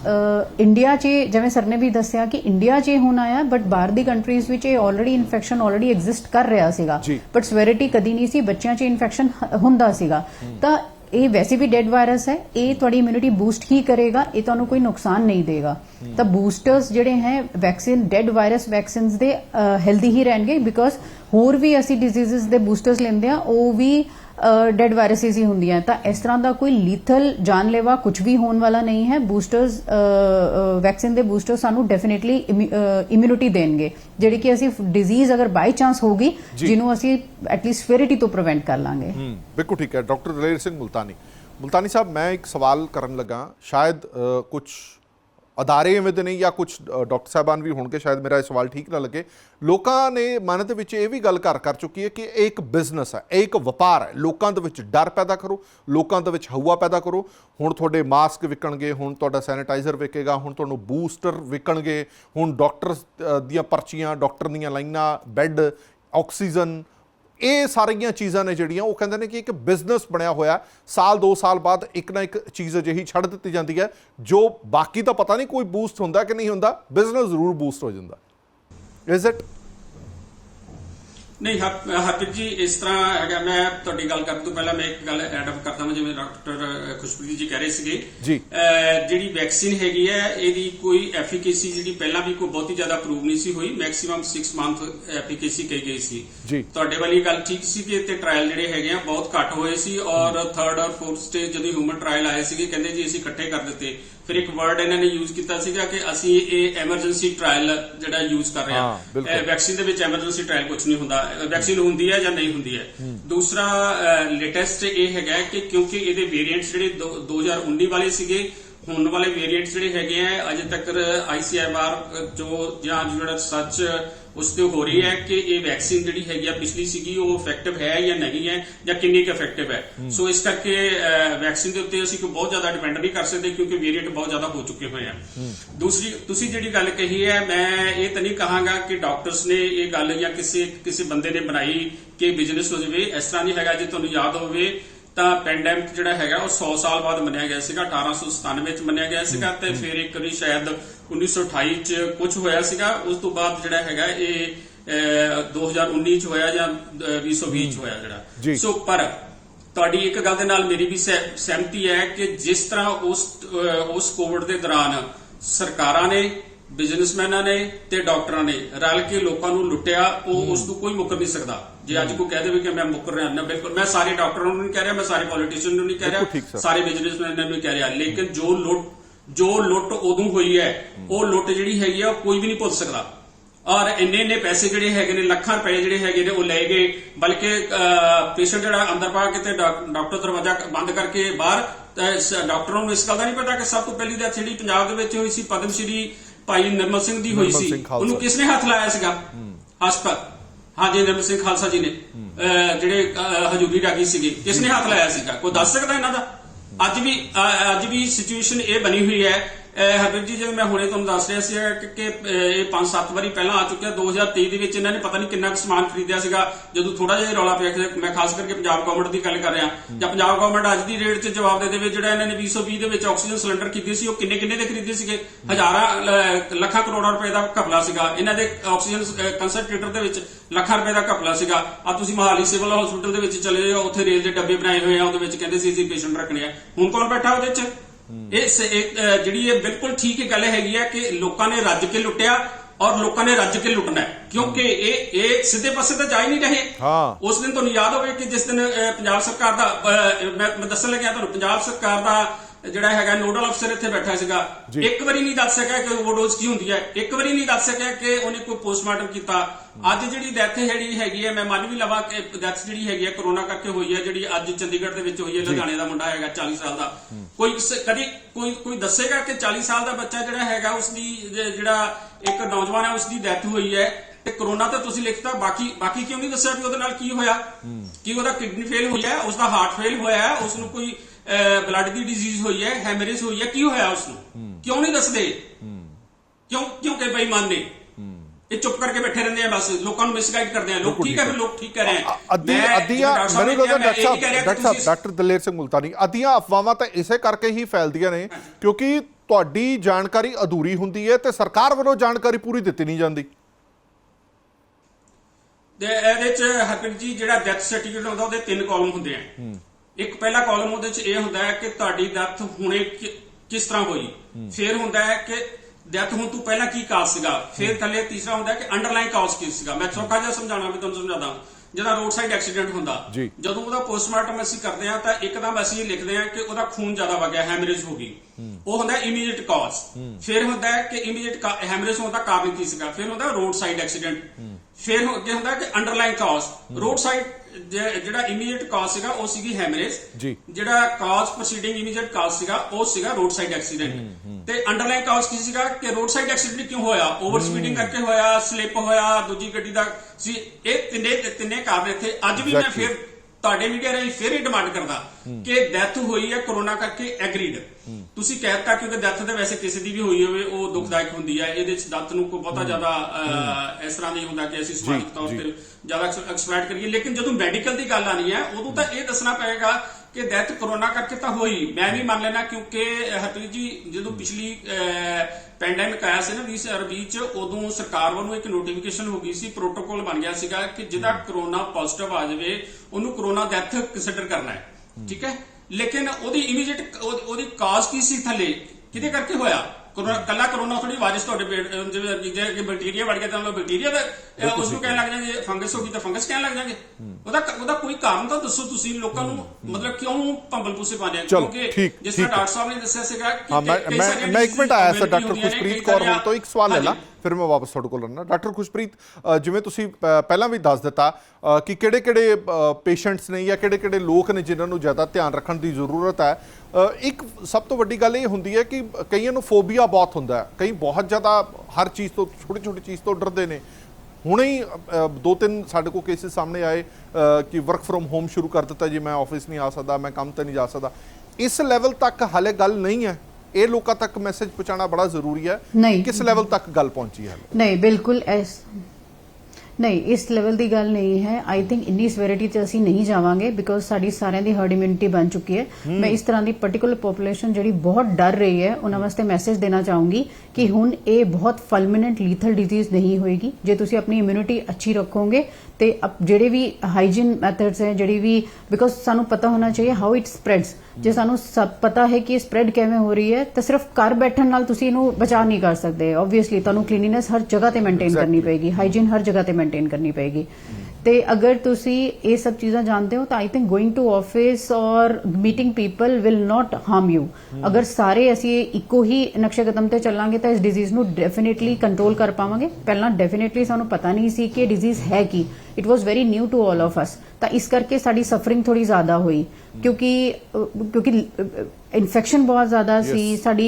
ਇੰਡੀਆ 'ਚ ਜਿਵੇਂ ਸਰ ਨੇ ਵੀ ਦੱਸਿਆ ਕਿ ਇੰਡੀਆ 'ਚ ਹੁਣ ਆਇਆ ਬਟ ਬਾਹਰ ਦੀ ਕੰਟਰੀਜ਼ ਵਿੱਚ ਇਹ ਆਲਰੇਡੀ ਇਨਫੈਕਸ਼ਨ ਆਲਰੇਡੀ ਐਗਜ਼ਿਸਟ ਕਰ ਰਿਹਾ ਸੀਗਾ। ਬਟ ਸਵੈਰਿਟੀ ਕਦੀ ਨਹੀਂ ਸੀ ਬੱਚਿਆਂ 'ਚ ਇਨਫੈਕਸ਼ਨ ਹੁੰਦਾ ਸੀਗਾ। ਤਾਂ ਇਹ ਵੈਸੇ ਵੀ ਡੈਡ ਵਾਇਰਸ ਹੈ ਇਹ ਤੁਹਾਡੀ ਇਮਿਊਨਿਟੀ ਬੂਸਟ ਹੀ ਕਰੇਗਾ ਇਹ ਤੁਹਾਨੂੰ ਕੋਈ ਨੁਕਸਾਨ ਨਹੀਂ ਦੇਗਾ। ਤਾਂ ਬੂਸਟਰਸ ਜਿਹੜੇ ਹੈ ਵੈਕਸੀਨ ਡੈਡ ਵਾਇਰਸ ਵੈਕਸੀਨਸ ਦੇ ਹੈਲਦੀ ਹੀ ਰਹਿਣਗੇ ਬਿਕੋਜ਼ ਹੋਰ ਵੀ ਅਸੀਂ ਡਿਜ਼ੀਜ਼ਸ ਦੇ ਬੂਸਟਰਸ ਲੈਂਦੇ ਆ ਉਹ ਵੀ ਡੈਡ ਵਾਇਰਸਿਸ ਹੀ ਹੁੰਦੀਆਂ ਤਾਂ ਇਸ ਤਰ੍ਹਾਂ ਦਾ ਕੋਈ ਲੀਥਲ ਜਾਨਲੇਵਾ ਕੁਝ ਵੀ ਹੋਣ ਵਾਲਾ ਨਹੀਂ ਹੈ। ਬੂਸਟਰਸ ਵੈਕਸੀਨ ਦੇ ਬੂਸਟਰ ਸਾਨੂੰ ਡੈਫੀਨਿਟਲੀ ਇਮਿਊਨਿਟੀ ਦੇਣਗੇ। ਜਿਹੜੀ ਕਿ ਅਸੀਂ ਡਿਜ਼ੀਜ਼ ਅਗਰ ਬਾਈ ਚਾਂਸ ਹੋਗੀ। ਜਿਹਨੂੰ ਅਸੀਂ ਐਟਲੀਸਟ ਸਵੇਰਿਟੀ ਤੋਂ ਪ੍ਰੀਵੈਂਟ ਕਰ ਲਾਂਗੇ। ਹੂੰ ਬਿਲਕੁਲ ਠੀਕ ਹੈ। ਡਾਕਟਰ ਦਲੇਰ ਸਿੰਘ ਮੁਲਤਾਨੀ। ਮੁਲਤਾਨੀ ਸਾਹਿਬ ਮੈਂ ਇੱਕ ਸਵਾਲ ਕਰਨ ਲੱਗਾ। ਸ਼ਾਇਦ ਕੁਝ ਅਦਾਰੇ ਇਵੇਂ ਦੇ ਨਹੀਂ ਜਾਂ ਕੁਝ ਡਾਕਟਰ ਸਾਹਿਬਾਨ ਵੀ ਹੋਣਗੇ, ਸ਼ਾਇਦ ਮੇਰਾ ਇਹ ਸਵਾਲ ਠੀਕ ਨਾ ਲੱਗੇ। ਲੋਕਾਂ ਨੇ ਮਨ ਦੇ ਵਿੱਚ ਇਹ ਵੀ ਗੱਲ ਕਰ ਕਰ ਚੁੱਕੀ ਹੈ ਕਿ ਇਹ ਇੱਕ ਬਿਜ਼ਨਸ ਹੈ, ਇਹ ਇੱਕ ਵਪਾਰ ਹੈ। ਲੋਕਾਂ ਦੇ ਵਿੱਚ ਡਰ ਪੈਦਾ ਕਰੋ, ਲੋਕਾਂ ਦੇ ਵਿੱਚ ਹਊਆ ਪੈਦਾ ਕਰੋ। ਹੁਣ ਤੁਹਾਡੇ ਮਾਸਕ ਵਿਕਣਗੇ, ਹੁਣ ਤੁਹਾਡਾ ਸੈਨੀਟਾਈਜ਼ਰ ਵਿਕੇਗਾ, ਹੁਣ ਤੁਹਾਨੂੰ ਬੂਸਟਰ ਵਿਕਣਗੇ, ਹੁਣ ਡਾਕਟਰ ਦੀਆਂ ਪਰਚੀਆਂ, ਡਾਕਟਰ ਦੀਆਂ ਲਾਈਨਾਂ, ਬੈੱਡ, ਆਕਸੀਜਨ ਇਹ ਸਾਰੀਆਂ ਚੀਜ਼ਾਂ ਨੇ ਜਿਹੜੀਆਂ, ਉਹ ਕਹਿੰਦੇ ਨੇ ਕਿ ਇੱਕ ਬਿਜ਼ਨਸ ਬਣਿਆ ਹੋਇਆ ਸਾਲ 2 ਸਾਲ ਬਾਅਦ ਇੱਕ ਨਾ ਇੱਕ ਚੀਜ਼ ਅਜਿਹੀ ਛੱਡ ਦਿੱਤੀ ਜਾਂਦੀ ਹੈ, ਜੋ ਬਾਕੀ ਤਾਂ ਪਤਾ ਨਹੀਂ ਕੋਈ ਬੂਸਟ ਹੁੰਦਾ ਕਿ ਨਹੀਂ ਹੁੰਦਾ ਬਿਜ਼ਨਸ ਜ਼ਰੂਰ ਬੂਸਟ ਹੋ ਜਾਂਦਾ। ਇਜ਼ ਇਟ ਨਹੀਂ ਹਰ- ਹਰਪ੍ਰੀਤ ਜੀ ਇਸ ਤਰ੍ਹਾਂ ਹੈਗਾ ਮੈਂ ਤੁਹਾਡੀ ਗੱਲ ਕਰਨ ਤੋਂ ਪਹਿਲਾਂ ਮੈਂ ਇੱਕ ਗੱਲ ਐਡ ਅਪ ਕਰਦਾ ਹਾਂ ਜਿਵੇਂ ਡਾਕਟਰ ਖੁਸ਼ਪ੍ਰੀਤ ਜੀ ਕਹਿ ਰਹੇ ਸੀਗੇ। ਜਿਹੜੀ ਵੈਕਸੀਨ ਹੈਗੀ ਹੈ ਇਹਦੀ ਕੋਈ ਐਫੀਕੇਸੀ ਜਿਹੜੀ ਪਹਿਲਾਂ ਵੀ ਕੋਈ ਬਹੁਤੀ ਜ਼ਿਆਦਾ ਪ੍ਰੂਵ ਨਹੀਂ ਸੀ ਹੋਈ ਮੈਕਸਿਮਮ 6 ਮੰਥ ਐਫੀਕੇਸੀ ਕਹੀ ਗਈ ਸੀ। ਤੁਹਾਡੇ ਵਾਲੀ ਗੱਲ ਠੀਕ ਸੀ ਕਿ ਇੱਥੇ ਟ੍ਰਾਇਲ ਜਿਹੜੇ ਹੈਗੇ ਆ ਬਹੁਤ ਘੱਟ ਹੋਏ ਸੀ ਔਰ ਥਰਡ ਔਰ ਫੋਰਥ ਸਟੇਜ ਜਦੋਂ ਹਿਊਮਨ ਟ੍ਰਾਇਲ ਆਏ ਸੀਗੇ ਕਹਿੰਦੇ ਜੀ ਅਸੀਂ ਇਕੱਠੇ ਕਰ ਦਿੱਤੇ। ਫਿਰ ਇੱਕ ਵਰਡ ਇਹਨਾਂ ਨੇ ਯੂਜ਼ ਕੀਤਾ ਸੀਗਾ ਕਿ ਅਸੀਂ ਇਹ ਐਮਰਜੈਂਸੀ ਟ੍ਰਾਇਲ ਜਿਹੜਾ ਯੂਜ਼ ਕਰ ਰਹੇ ਹਾਂ, ਵੈਕਸੀਨ ਦੇ ਵਿੱਚ ਐਮਰਜੈਂਸੀ ਟ੍ਰਾਇਲ ਕੁਝ ਨਹੀਂ ਹੁੰਦਾ। ਵੈਕਸੀਨ ਹੁੰਦੀ ਹੈ ਜਾਂ ਨਹੀਂ ਹੁੰਦੀ ਹੈ। ਦੂਸਰਾ ਲੇਟੈਸਟ ਇਹ ਹੈਗਾ ਕਿ ਕਿਉਂਕਿ ਇਹਦੇ ਵੇਰੀਐਂਟਸ ਜਿਹੜੇ ਦੋ- 2019 ਵਾਲੇ ਸੀਗੇ ਹੁਣ ਵਾਲੇ ਵੇਰੀਐਂਟਸ ਜਿਹੜੇ ਹੈਗੇ ਆ ਅਜੇ ਤੱਕ ਆਈਸੀਐਮਆਰ ਜੋ ਜਾਂ ਜਿਹੜਾ ਸੱਚ ਉਸ ਤੇ ਹੋ ਰਹੀ ਹੈ ਕਿ ਇਹ ਵੈਕਸੀਨ ਜਿਹੜੀ ਹੈਗੀ ਆ ਪਿਛਲੀ ਸੀਗੀ ਉਹ ਇਫੈਕਟਿਵ ਹੈ ਜਾਂ ਨਹੀਂ ਹੈ ਜਾਂ ਕਿੰਨੀ ਕੁ ਇਫੈਕਟਿਵ ਹੈ। ਸੋ ਇਸ ਕਰਕੇ ਵੈਕਸੀਨ ਦੇ ਉੱਤੇ ਅਸੀਂ ਕੋਈ ਬਹੁਤ ਜ਼ਿਆਦਾ ਡਿਪੈਂਡ ਨਹੀਂ ਕਰ ਸਕਦੇ ਕਿਉਂਕਿ ਵੇਰੀਐਂਟ ਬਹੁਤ ਜ਼ਿਆਦਾ ਹੋ ਚੁੱਕੇ ਹੋਏ ਆ। ਦੂਸਰੀ ਤੁਸੀਂ ਜਿਹੜੀ ਗੱਲ ਕਹੀ ਹੈ ਮੈਂ ਇਹ ਤਾਂ ਨਹੀਂ ਕਹਾਂਗਾ ਕਿ ਡਾਕਟਰਸ ਨੇ ਇਹ ਗੱਲ ਜਾਂ ਕਿਸੇ ਕਿਸੇ ਬੰਦੇ ਨੇ ਬਣਾਈ ਕਿ ਬਿਜ਼ਨਸ ਹੋ ਜਾਵੇ ਇਸ ਤਰ੍ਹਾਂ ਨਹੀਂ ਹੈਗਾ ਜੇ ਤੁਹਾਨੂੰ ਯਾਦ ਹੋਵੇ ਤਾਂ ਪੈਂਡੈਮਿਕ ਜਿਹੜਾ ਹੈਗਾ ਉਹ 100 ਸਾਲ ਬਾਅਦ ਮੰਨਿਆ ਗਿਆ ਸੀਗਾ 1897 ਵਿੱਚ ਮੰਨਿਆ ਗਿਆ ਸੀਗਾ ਤੇ ਫਿਰ ਇੱਕ ਵਾਰੀ ਸ਼ਾਇਦ 1928 ਚ ਕੁਝ ਹੋਇਆ ਸੀਗਾ ਉਸ ਤੋਂ ਬਾਅਦ ਜਿਹੜਾ ਹੈਗਾ ਇਹ ਅਹ, 2019 ਚ ਹੋਇਆ ਜਾਂ ਅਹ, 2020 ਚ ਹੋਇਆ। ਜਿਹੜਾ ਸੋ ਪਰ ਤੁਹਾਡੀ ਇੱਕ ਗੱਲ ਦੇ ਨਾਲ ਮੇਰੀ ਵੀ ਸਹਿ- ਸਹਿਮਤੀ ਹੈ ਕਿ ਜਿਸ ਤਰ੍ਹਾਂ ਉਸ ਉਸ ਕੋਵਿਡ ਦੇ ਦੌਰਾਨ ਸਰਕਾਰਾਂ ਨੇ ਬਿਜ਼ਨਸਮੈਨਾਂ ਨੇ ਤੇ ਡਾਕਟਰਾਂ ਨੇ ਰਲ ਕੇ ਲੋਕਾਂ ਨੂੰ ਲੁੱਟਿਆ ਉਹ ਉਸ ਤੋਂ ਕੋਈ ਮੁੱਕਰ ਨਹੀਂ ਸਕਦਾ। ਜੇ ਅੱਜ ਕੋਈ ਕਹਿ ਦੇਵੇ ਕਿ ਮੈਂ ਮੁੱਕਰ ਰਿਹਾ ਨਾ ਬਿਲਕੁਲ ਮੈਂ ਸਾਰੇ ਡਾਕਟਰਾਂ ਨੂੰ ਨਹੀਂ ਕਹਿ ਰਿਹਾ ਮੈਂ ਸਾਰੇ ਪੋਲੀਟੀਸ਼ੀਅਨ ਨੂੰ ਨਹੀਂ ਕਹਿ ਰਿਹਾ ਸਰ। ਬਿਜ਼ਨਸਮੈਨ ਨੂੰ ਨਹੀਂ ਕਹਿ ਰਿਹਾ। ਲੇਕਿਨ ਜੋ ਲੁੱਟ ਜੋ ਲੁੱਟ ਉਦੋਂ ਹੋਈ ਹੈ ਉਹ ਲੁੱਟ ਜਿਹੜੀ ਹੈਗੀ ਆ ਉਹ ਕੋਈ ਵੀ ਨਹੀਂ ਭੁੱਲ ਸਕਦਾ। ਔਰ ਇੰਨੇ ਇੰਨੇ ਪੈਸੇ ਜਿਹੜੇ ਹੈਗੇ ਨੇ ਲੱਖਾਂ ਰੁਪਏ ਜਿਹੜੇ ਹੈਗੇ ਨੇ ਉਹ ਲੈ ਗਏ। ਬਲਕਿ ਪੇਸ਼ੈਂਟ ਜਿਹੜਾ ਅੰਦਰ ਪਾ ਕੇ ਤੇ ਡਾਕ- ਡਾਕਟਰ ਦਰਵਾਜ਼ਾ ਬੰਦ ਕਰਕੇ ਬਾਹਰ ਡਾਕਟਰਾਂ ਨੂੰ ਇਸ ਗੱਲ ਦਾ ਨਹੀਂ ਪਤਾ ਕਿ ਸਭ ਤੋਂ ਪਹਿਲੀ ਡੈਥ ਜਿਹੜੀ ਪੰਜਾਬ ਦੇ ਵਿੱਚ ਹੋਈ ਸੀ ਪਦਮ ਸ਼੍ਰੀ ਭਾਈ ਨਿਰਮਲ ਸਿੰਘ ਦੀ ਹੋਈ ਸੀ। ਉਹਨੂੰ ਕਿਸਨੇ ਹੱਥ ਲਾਇਆ ਸੀਗਾ? ਹਸਪਤਾਲ। ਹਾਂਜੀ ਨਿਰਮਲ ਸਿੰਘ ਖਾਲਸਾ ਜੀ ਨੇ। ਜਿਹੜੇ ਹਜੂਰੀ ਰਾਗੀ ਸੀਗੇ। ਕਿਸਨੇ ਹੱਥ ਲਾਇਆ ਸੀਗਾ? ਕੋਈ ਦੱਸ ਸਕਦਾ ਇਹਨਾਂ ਦਾ? ਅੱਜ ਵੀ ਅੱਜ ਵੀ ਸਿਚੁਏਸ਼ਨ ਇਹ ਬਣੀ ਹੋਈ ਹੈ ਹਰਵੀਰ ਜੀ, ਜਿਵੇਂ ਮੈਂ ਹੁਣੇ ਤੁਹਾਨੂੰ ਦੱਸ ਰਿਹਾ ਸੀ ਕਿ ਇਹ 5-7 ਵਾਰੀ ਪਹਿਲਾਂ ਆ ਚੁੱਕਿਆ। 2023 ਦੇ ਵਿੱਚ ਇਹਨਾਂ ਨੇ ਪਤਾ ਨਹੀਂ ਕਿੰਨਾ ਕੁ ਸਮਾਨ ਖਰੀਦਿਆ ਸੀਗਾ। ਜਦੋਂ ਥੋੜਾ ਜਿਹਾ ਰੌਲਾ ਪਿਆ ਮੈਂ ਖਾਸ ਕਰਕੇ ਪੰਜਾਬ ਗਵਰਨਮੈਂਟ ਦੀ ਗੱਲ ਕਰ ਰਿਹਾ। ਜਾਂ ਪੰਜਾਬ ਗਵਰਨਮੈਂਟ ਅੱਜ ਦੀ ਰੇਟ 'ਚ ਜਵਾਬ ਦੇ ਦੇਵੇ, ਜਿਹੜਾ ਇਹਨਾਂ ਨੇ 2020 ਦੇ ਵਿੱਚ ਆਕਸੀਜਨ ਸਿਲੰਡਰ ਖਰੀਦੇ ਸੀ, ਉਹ ਕਿੰਨੇ ਕਿੰਨੇ ਦੇ ਖਰੀਦੇ ਸੀਗੇ? ਹਜ਼ਾਰਾਂ ਲੱਖਾਂ ਕਰੋੜਾਂ ਰੁਪਏ ਦਾ ਘਪਲਾ ਸੀਗਾ। ਇਹਨਾਂ ਦੇ ਆਕਸੀਜਨ ਕੰਸੈਂਟਰੇਟਰ ਦੇ ਵਿੱਚ ਲੱਖਾਂ ਰੁਪਏ ਦਾ ਘਪਲਾ ਸੀਗਾ। ਆ ਤੁਸੀਂ ਮਹਾਲੀ ਸਿਵਲ ਹਸਪੀਟਲ ਦੇ ਵਿੱਚ ਚਲੇ ਜਾਓ, ਉੱਥੇ ਰੇਲ ਦੇ ਡੱਬੇ ਬਣਾਏ ਹੋਏ ਆ, ਉਹਦੇ ਵਿੱਚ ਕਹਿੰਦੇ ਸੀ ਅਸੀਂ ਪੇਸ਼ੈਂਟ ਰੱਖਣੇ ਆ। ਹੁਣ ਕੌਣ ਬੈਠਾ ਉਹਦੇ 'ਚ? ਇਹ ਜਿਹੜੀ ਇਹ ਬਿਲਕੁਲ ਠੀਕ ਗੱਲ ਹੈਗੀ ਹੈ ਕਿ ਲੋਕਾਂ ਨੇ ਰੱਜ ਕੇ ਲੁੱਟਿਆ ਔਰ ਲੋਕਾਂ ਨੇ ਰੱਜ ਕੇ ਲੁੱਟਣਾ ਕਿਉਂਕਿ ਇਹ ਇਹ ਸਿੱਧੇ ਪਾਸੇ ਤਾਂ ਜਾ ਹੀ ਨਹੀਂ ਰਹੇ। ਹਾਂ। ਉਸ ਦਿਨ ਤੁਹਾਨੂੰ ਯਾਦ ਹੋਵੇ ਕਿ ਜਿਸ ਦਿਨ ਪੰਜਾਬ ਸਰਕਾਰ ਦਾ ਮੈਂ ਦੱਸਣ ਲੱਗਿਆ ਤੁਹਾਨੂੰ ਪੰਜਾਬ ਸਰਕਾਰ ਦਾ ਜਿਹੜਾ ਹੈਗਾ ਨੋਡਲ ਅਫਸਰ ਇੱਥੇ ਬੈਠਾ ਸੀਗਾ। ਇੱਕ ਵਾਰੀ ਨਹੀਂ ਦੱਸ ਸਕਿਆ ਕਿ ਓਵਰਡੋਜ਼ ਕੀ ਹੁੰਦੀ ਹੈ। ਇੱਕ ਵਾਰੀ ਨਹੀਂ ਦੱਸ ਸਕਿਆ ਕਿ ਉਹਨੇ ਕੋਈ ਪੋਸਟਮਾਰਟਮ ਕੀਤਾ। ਅੱਜ ਜਿਹੜੀ ਡੈਥ ਜਿਹੜੀ ਹੈਗੀ ਹੈ ਮੈਂ ਮੰਨ ਵੀ ਲਵਾਂ ਕਿ ਡੈਥ ਜਿਹੜੀ ਹੈਗੀ ਹੈ ਕਰੋਨਾ ਕਰਕੇ ਹੋਈ ਹੈ ਜਿਹੜੀ ਅੱਜ ਚੰਡੀਗੜ੍ਹ ਦੇ ਵਿੱਚ ਹੋਈ ਹੈ ਲੁਧਿਆਣੇ ਦਾ ਮੁੰਡਾ ਹੈਗਾ 40 ਸਾਲ ਦਾ। ਕੋਈ ਕਦੀ ਕੋਈ ਕੋਈ ਦੱਸੇਗਾ ਕਿ 40 ਸਾਲ ਦਾ ਬੱਚਾ ਜਿਹੜਾ ਹੈਗਾ ਉਸ ਦੀ ਜਿਹੜਾ ਇੱਕ ਨੌਜਵਾਨ ਹੈ ਉਸ ਦੀ ਡੈਥ ਹੋਈ ਹੈ ਤੇ ਕਰੋਨਾ ਤਾਂ ਤੁਸੀਂ ਲਿਖਤਾ ਬਾਕੀ ਬਾਕੀ ਕਿਉਂ ਨਹੀਂ ਦੱਸਿਆ ਵੀ ਉਹਦੇ ਨਾਲ ਕੀ ਹੋਇਆ? ਕੀ ਉਹਦਾ ਕਿਡਨੀ ਫੇਲ ਹੋਈ ਹੈ ਉਸ ਦਾ ਹਾਰਟ ਫੇਲ ਹੋਇਆ ਹੈ ਉਸ ਨੂੰ ਕੋਈ ਬਲੱਡ ਦੀ ਡਿਜ਼ੀਜ਼ ਹੋਈ ਹੈ ਹੈਮਰੇਜ ਹੋਈ ਹੈ ਕੀ ਹੋਇਆ ਉਸ ਨੂੰ ਕਿਉਂ ਨਹੀਂ ਦੱਸਦੇ? ਕਿਉਂ ਕਿਉਂ ਕਿ ਬੇਈਮਾਨ ਨੇ। ਇਹ ਚੁੱਪ ਕਰਕੇ ਬੈਠੇ ਰਹਿੰਦੇ ਆ ਬਸ ਲੋਕਾਂ ਨੂੰ ਮਿਸਗਾਈਡ ਕਰਦੇ ਆ। ਲੋਕ ਠੀਕ ਹੈ ਫਿਰ ਲੋਕ ਠੀਕ ਕਰ ਰਹੇ ਆ। ਅੱਧੀ ਅੱਧੀਆਂ ਮੈਨੂੰ ਲੱਗਦਾ ਡਾਕਟਰ ਸਾਹਿਬ ਡਾਕਟਰ ਸਾਹਿਬ ਡਾਕਟਰ ਦਲੇਰ ਸਿੰਘ ਮੁਲਤਾਨੀ ਅੱਧੀਆਂ ਅਫਵਾਹਾਂ ਤਾਂ ਇਸੇ ਕਰਕੇ ਹੀ ਫੈਲਦੀਆਂ ਨੇ ਕਿਉਂਕਿ ਤੁਹਾਡੀ ਜਾਣਕਾਰੀ ਅਧੂਰੀ ਹੁੰਦੀ ਹੈ ਤੇ ਸਰਕਾਰ ਵੱਲੋਂ ਜਾਣਕਾਰੀ ਪੂਰੀ ਦਿੱਤੀ ਨਹੀਂ ਜਾਂਦੀ। ਤੇ ਇਹਦੇ ਚ ਹਰਪ੍ਰੀਤ ਜੀ ਜਿਹੜਾ ਡੈਥ ਸਰਟੀਫਿਕੇਟ ਹੁੰਦਾ ਉਹਦੇ ਤਿੰਨ ਕਾਲਮ ਹੁੰਦੇ ਆ। ਇੱਕ ਪਹਿਲਾ ਕਾਲਮ ਉਹਦੇ ਚ ਇਹ ਹੁੰਦਾ ਹੈ ਕਿ ਤੁਹਾਡੀ ਡੈਥ ਹੁਣੇ ਕਿਸ ਤਰ੍ਹਾਂ ਹੋਈ? ਫਿਰ ਹੁੰਦਾ ਹੈ ਕਿ ਡੈਥ ਹੋਣ ਤੋਂ ਪਹਿਲਾਂ ਕੀ ਕਾਜ਼ ਸੀਗਾ? ਫਿਰ ਥੱਲੇ ਤੀਸਰਾ ਹੁੰਦਾ ਕਿ ਅੰਡਰਲਾਈਨ ਕਾਜ਼ ਕੀ ਸੀਗਾ? ਮੈਂ ਸੌਖਾ ਜਿਹਾ ਸਮਝਾਉਣਾ ਵੀ ਤੁਹਾਨੂੰ ਸਮਝਾਦਾ ਜਿਹਦਾ ਰੋਡ ਸਾਈਡ ਐਕਸੀਡੈਂਟ ਹੁੰਦਾ। ਜਦੋਂ ਉਹਦਾ ਪੋਸਟਮਾਰਟਮ ਅਸੀਂ ਕਰਦੇ ਹਾਂ ਤਾਂ ਇੱਕਦਮ ਅਸੀਂ ਲਿਖਦੇ ਹਾਂ ਕਿ ਉਹਦਾ ਖੂਨ ਜ਼ਿਆਦਾ ਵਗਿਆ ਹੈਮਰੇਜ ਹੋ ਗਈ। ਉਹ ਹੁੰਦਾ ਇਮੀਡੀਏਟ ਕਾਜ਼ ਫਿਰ ਹੁੰਦਾ ਕਿ ਇਮੀਡੀਏਟ ਹੈਮਰੇਜ ਹੋਣ ਦਾ ਕਾਰਨ ਕੀ ਸੀਗਾ? ਫਿਰ ਹੁੰਦਾ ਰੋਡ ਸਾਈਡ ਐਕਸੀਡੈਂਟ ਫਿਰ ਅੱਗੇ ਹੁੰਦਾ ਕਿ ਅੰਡਰਲਾਈਨ ਕਾਜ਼ ਰੋਡ ਸਾਈਡ ਜਿਹੜਾ ਇਮੀਡੀਏਟ ਕਾਜ਼ ਸੀਗਾ ਉਹ ਸੀਗੀ ਹੈਮਰੇਜ ਜੀ। ਜਿਹੜਾ ਕਾਜ਼ ਪ੍ਰੋਸੀਡਿੰਗ ਇਮੀਡੀਏਟ ਕਾਜ਼ ਸੀਗਾ ਉਹ ਸੀਗਾ ਰੋਡ ਸਾਈਡ ਐਕਸੀਡੈਂਟ ਤੇ ਅੰਡਰਲਾਈਨ ਕਾਜ਼ ਕੀ ਸੀਗਾ ਕਿ ਰੋਡ ਸਾਈਡ ਐਕਸੀਡੈਂਟ ਕਿਉਂ ਹੋਇਆ? ਓਵਰ ਸਪੀਡਿੰਗ ਕਰਕੇ ਹੋਇਆ ਸਲਿੱਪ ਹੋਇਆ ਦੂਜੀ ਗੱਡੀ ਦਾ ਸੀ ਇਹ ਤਿੰਨੇ ਤਿੰਨੇ ਕਾਰਨ ਇੱਥੇ। ਅੱਜ ਵੀ ਮੈਂ. ਫਿਰ ਤੁਹਾਡੇ ਮੀਡੀਆ ਰਾਹੀਂ ਫਿਰ ਇਹ ਡਿਮਾਂਡ ਕਰਦਾ ਕਿ ਡੈਥ ਹੋਈ ਹੈ ਕਰੋਨਾ ਕਰਕੇ ਐਗਰੀਡ ਤੁਸੀਂ ਕਹਿਤਾ ਕਿਉਂਕਿ ਡੈਥ ਤਾਂ ਵੈਸੇ ਕਿਸੇ ਦੀ ਵੀ ਹੋਈ ਹੋਵੇ ਉਹ ਦੁਖਦਾਇਕ ਹੁੰਦੀ ਹੈ ਇਹਦੇ ਚ ਡੈਥ ਨੂੰ ਕੋਈ ਬਹੁਤਾ ਜ਼ਿਆਦਾ ਇਸ ਤਰ੍ਹਾਂ ਨਹੀਂ ਹੁੰਦਾ ਕਿ ਅਸੀਂ ਸਮਾਜਿਕ ਤੌਰ। ਤੇ ਜ਼ਿਆਦਾ ਐਕਸਪਲੈਟ ਕਰੀਏ। ਲੇਕਿਨ ਜਦੋਂ ਮੈਡੀਕਲ ਦੀ ਗੱਲ ਆਣੀ ਹੈ ਉਦੋਂ ਤਾਂ ਇਹ ਦੱਸਣਾ ਪਏਗਾ ਕਿ ਡੈਥ ਕਰੋਨਾ ਕਰਕੇ ਤਾਂ ਹੋਈ। ਮੈਂ ਵੀ ਮੰਨ ਲੈਣਾ ਕਿਉਂਕਿ ਹਰਪ੍ਰੀਤ ਜੀ ਜਦੋਂ ਪਿਛਲੀ ਪੈਂਡੈਮਿਕ ਆਇਆ ਸੀ ਨਾ 2020 ਚ ਉਦੋਂ ਸਰਕਾਰ ਵੱਲੋਂ ਇੱਕ ਨੋਟੀਫਿਕੇਸ਼ਨ ਹੋ ਗਈ ਸੀ ਪ੍ਰੋਟੋਕਾਲ ਬਣ ਗਿਆ ਸੀਗਾ ਕਿ ਜਿਹਦਾ ਕਰੋਨਾ ਪੋਜ਼ਿਟਿਵ ਆ ਜਾਵੇ ਉਹਨੂੰ ਕਰੋਨਾ ਡੈਥ ਕੰਸੀਡਰ ਕਰਨਾ ਹੈ। ਠੀਕ ਹੈ? ਲੇਕਿਨ ਉਹਦੀ ਇਮੀਡੀਏਟ ਉਹਦੀ ਕਾਜ਼ ਕੀ ਸੀ ਥੱਲੇ? ਕਿਹਦੇ ਕਰਕੇ ਹੋਇਆ? ਕੱਲਾ ਕਰੋਨਾ ਥੋੜੀ ਵਾਇਰਸ ਤੁਹਾਡੇ ਪੇਟ ਜੇ ਕਿ ਬੈਕਟੀਰੀਆ ਵੜ ਗਿਆ ਤਾਂ ਉਹ ਬੈਕਟੀਰੀਆ ਦਾ ਉਸ ਨੂੰ ਕਹਿਣ ਲੱਗ ਜਾਣਗੇ ਫੰਗਸ ਹੋ ਗਈ ਤਾਂ ਫੰਗਸ ਕਹਿਣ ਲੱਗ ਜਾਣਗੇ। ਉਹਦਾ ਉਹਦਾ ਕੋਈ ਕਾਰਨ ਤਾਂ ਦੱਸੋ ਤੁਸੀਂ ਲੋਕਾਂ ਨੂੰ ਮਤਲਬ ਕਿਉਂ ਭੰਬਲ ਪੂਸੇ ਪਾਉਂਦੇ ਆ ਠੀਕ, ਜਿਸ ਤਰ੍ਹਾਂ। ਡਾਕਟਰ ਸਾਹਿਬ ਨੇ ਦੱਸਿਆ ਸੀਗਾ ਕਿ ਮੈਂ ਇੱਕ ਮਿੰਟ ਆਇਆ ਸਰ ਡਾਕਟਰ ਖੁਸ਼ਪ੍ਰੀਤ ਕੌਰ ਹੋਰ ਤੋਂ ਇੱਕ ਸਵਾਲ ਲੈ ਲਾ। ਫਿਰ ਮੈਂ ਵਾਪਸ ਤੁਹਾਡੇ ਕੋਲ ਆਉਣਾ ਡਾਕਟਰ ਖੁਸ਼ਪ੍ਰੀਤ ਜਿਵੇਂ ਤੁਸੀਂ ਪਹਿਲਾਂ ਵੀ ਦੱਸ ਦਿੱਤਾ ਕਿ ਕਿਹੜੇ-ਕਿਹੜੇ ਪੇਸ਼ੈਂਟਸ ਨੇ ਜਾਂ ਕਿਹੜੇ-ਕਿਹੜੇ ਲੋਕ ਨੇ ਜਿਨ੍ਹਾਂ ਨੂੰ ਜ਼ਿਆਦਾ ਧਿਆਨ ਰੱਖਣ ਦੀ ਜ਼ਰੂਰਤ ਹੈ ਇੱਕ ਸਭ ਤੋਂ ਵੱਡੀ ਗੱਲ ਇਹ ਹੁੰਦੀ ਹੈ ਕਿ ਕਈਆਂ ਨੂੰ ਫੋਬੀਆ ਬਹੁਤ ਹੁੰਦਾ ਹੈ। ਕਈ ਬਹੁਤ ਜ਼ਿਆਦਾ ਹਰ ਚੀਜ਼ ਤੋਂ, ਛੋਟੀ-ਛੋਟੀ ਚੀਜ਼ ਤੋਂ ਡਰਦੇ ਨੇ। ਹੁਣੇ ਹੀ ਦੋ ਤਿੰਨ ਸਾਡੇ ਕੋਲ ਕੇਸਿਸ ਸਾਹਮਣੇ ਆਏ ਕਿ ਵਰਕ ਫਰਮ ਹੋਮ ਸ਼ੁਰੂ ਕਰ ਦਿੱਤਾ ਜੀ, ਮੈਂ ਆਫਿਸ ਨਹੀਂ ਆ ਸਕਦਾ, ਮੈਂ ਕੰਮ ਤੇ ਨਹੀਂ ਜਾ ਸਕਦਾ। ਇਸ ਲੈਵਲ ਤੱਕ ਹਾਲੇ ਗੱਲ ਨਹੀਂ ਹੈ। ਇਹ ਲੋਕਾਂ ਤੱਕ ਮੈਸੇਜ ਪਹੁੰਚਾਉਣਾ ਬੜਾ ਜ਼ਰੂਰੀ ਹੈ। ਕਿਸ ਲੈਵਲ ਤੱਕ ਗੱਲ ਪਹੁੰਚੀ ਹੈ। ਨਹੀਂ ਬਿਲਕੁਲ ਐਸ ਨਹੀਂ ਇਸ ਲੈਵਲ ਦੀ ਗੱਲ ਨਹੀਂ ਹੈ। ਆਈ ਥਿੰਕ ਇੰਨੀ ਸਵੈਰਿਟੀ ਤੇ ਅਸੀਂ ਨਹੀਂ ਜਾਵਾਂਗੇ ਬਿਕੋਜ਼ ਸਾਡੀ ਸਾਰਿਆਂ ਦੀ ਹਰਡ ਇਮਿਊਨਿਟੀ ਬਣ ਚੁੱਕੀ ਹੈ। ਮੈਂ ਇਸ ਤਰ੍ਹਾਂ ਦੀ ਪਾਰਟਿਕੂਲਰ ਪੋਪੂਲੇਸ਼ਨ ਜਿਹੜੀ ਬਹੁਤ ਡਰ ਰਹੀ ਹੈ ਉਹਨਾਂ ਵਾਸਤੇ ਮੈਸੇਜ ਦੇਣਾ ਚਾਹੂੰਗੀ ਕਿ ਹੁਣ ਇਹ ਬਹੁਤ ਫਲਮੀਨੈਂਟ ਲੀਥਲ ਡਿਜ਼ੀਜ਼ ਨਹੀਂ ਹੋਏਗੀ। ਜੇ ਤੁਸੀਂ ਆਪਣੀ ਇਮਿਊਨਿਟੀ ਅੱਛੀ ਰੱਖੋਗੇ ਤੇ ਜਿਹੜੇ ਵੀ ਹਾਈਜੀਨ ਮੈਥਡਸ ਹੈ ਜਿਹੜੀ ਵੀ ਬਿਕੋਜ਼ ਸਾਨੂੰ ਪਤਾ ਹੋਣਾ ਚਾਹੀਏ ਹਾਊ ਇਟ ਸਪਰੈਡਸ ਜੇ ਸਾਨੂੰ ਸਭ ਪਤਾ ਹੈ ਕਿ ਸਪਰੈਡ ਕਿਵੇਂ ਹੋ ਰਹੀ ਹੈ ਤਾਂ ਸਿਰਫ ਘਰ ਬੈਠਣ ਨਾਲ ਤੁਸੀਂ ਇਹਨੂੰ ਬਚਾ ਨਹੀਂ ਕਰ ਸਕਦੇ। ਆਬਵੀਅਸਲੀ ਤੁਹਾਨੂੰ ਕਲੀਨਿਨੈਸ ਹਰ ਜਗ੍ਹਾ ਤੇ ਮੇਨਟੇਨ ਕਰਨੀ ਪਏਗੀ ਹਾਈਜੀਨ ਹਰ ਜਗ੍ਹਾ ਤੇ ਮੇਨਟੇਨ ਕਰਨੀ ਪਏਗੀ। ਤੇ ਅਗਰ ਤੁਸੀਂ ਇਹ ਸਭ ਚੀਜ਼ਾਂ ਜਾਣਦੇ ਹੋ ਤਾਂ I think going to office or meeting people will not harm you ਅਗਰ ਸਾਰੇ ਅਸੀਂ ਇੱਕੋ ਹੀ ਨਕਸ਼ੇ ਕਦਮ ਤੇ ਚੱਲਾਂਗੇ ਤਾਂ ਇਸ ਡਿਜ਼ੀਜ਼ ਨੂੰ ਡੈਫੀਨਿਟਲੀ ਕੰਟਰੋਲ ਕਰ ਪਾਵਾਂਗੇ। ਪਹਿਲਾਂ ਡੈਫੀਨਿਟਲੀ ਸਾਨੂੰ ਪਤਾ ਨਹੀਂ ਸੀ ਕਿ ਡਿਜ਼ੀਜ਼ ਹੈ ਕੀ। It was very new to all of us ਤਾਂ ਇਸ ਕਰਕੇ ਸਾਡੀ ਸਫਰਿੰਗ ਥੋੜੀ ਜ਼ਿਆਦਾ ਹੋਈ। ਕਿਉਂਕਿ ਕਿਉਂਕਿ ਇਨਫੈਕਸ਼ਨ ਬਹੁਤ ਜ਼ਿਆਦਾ ਸੀ ਸਾਡੀ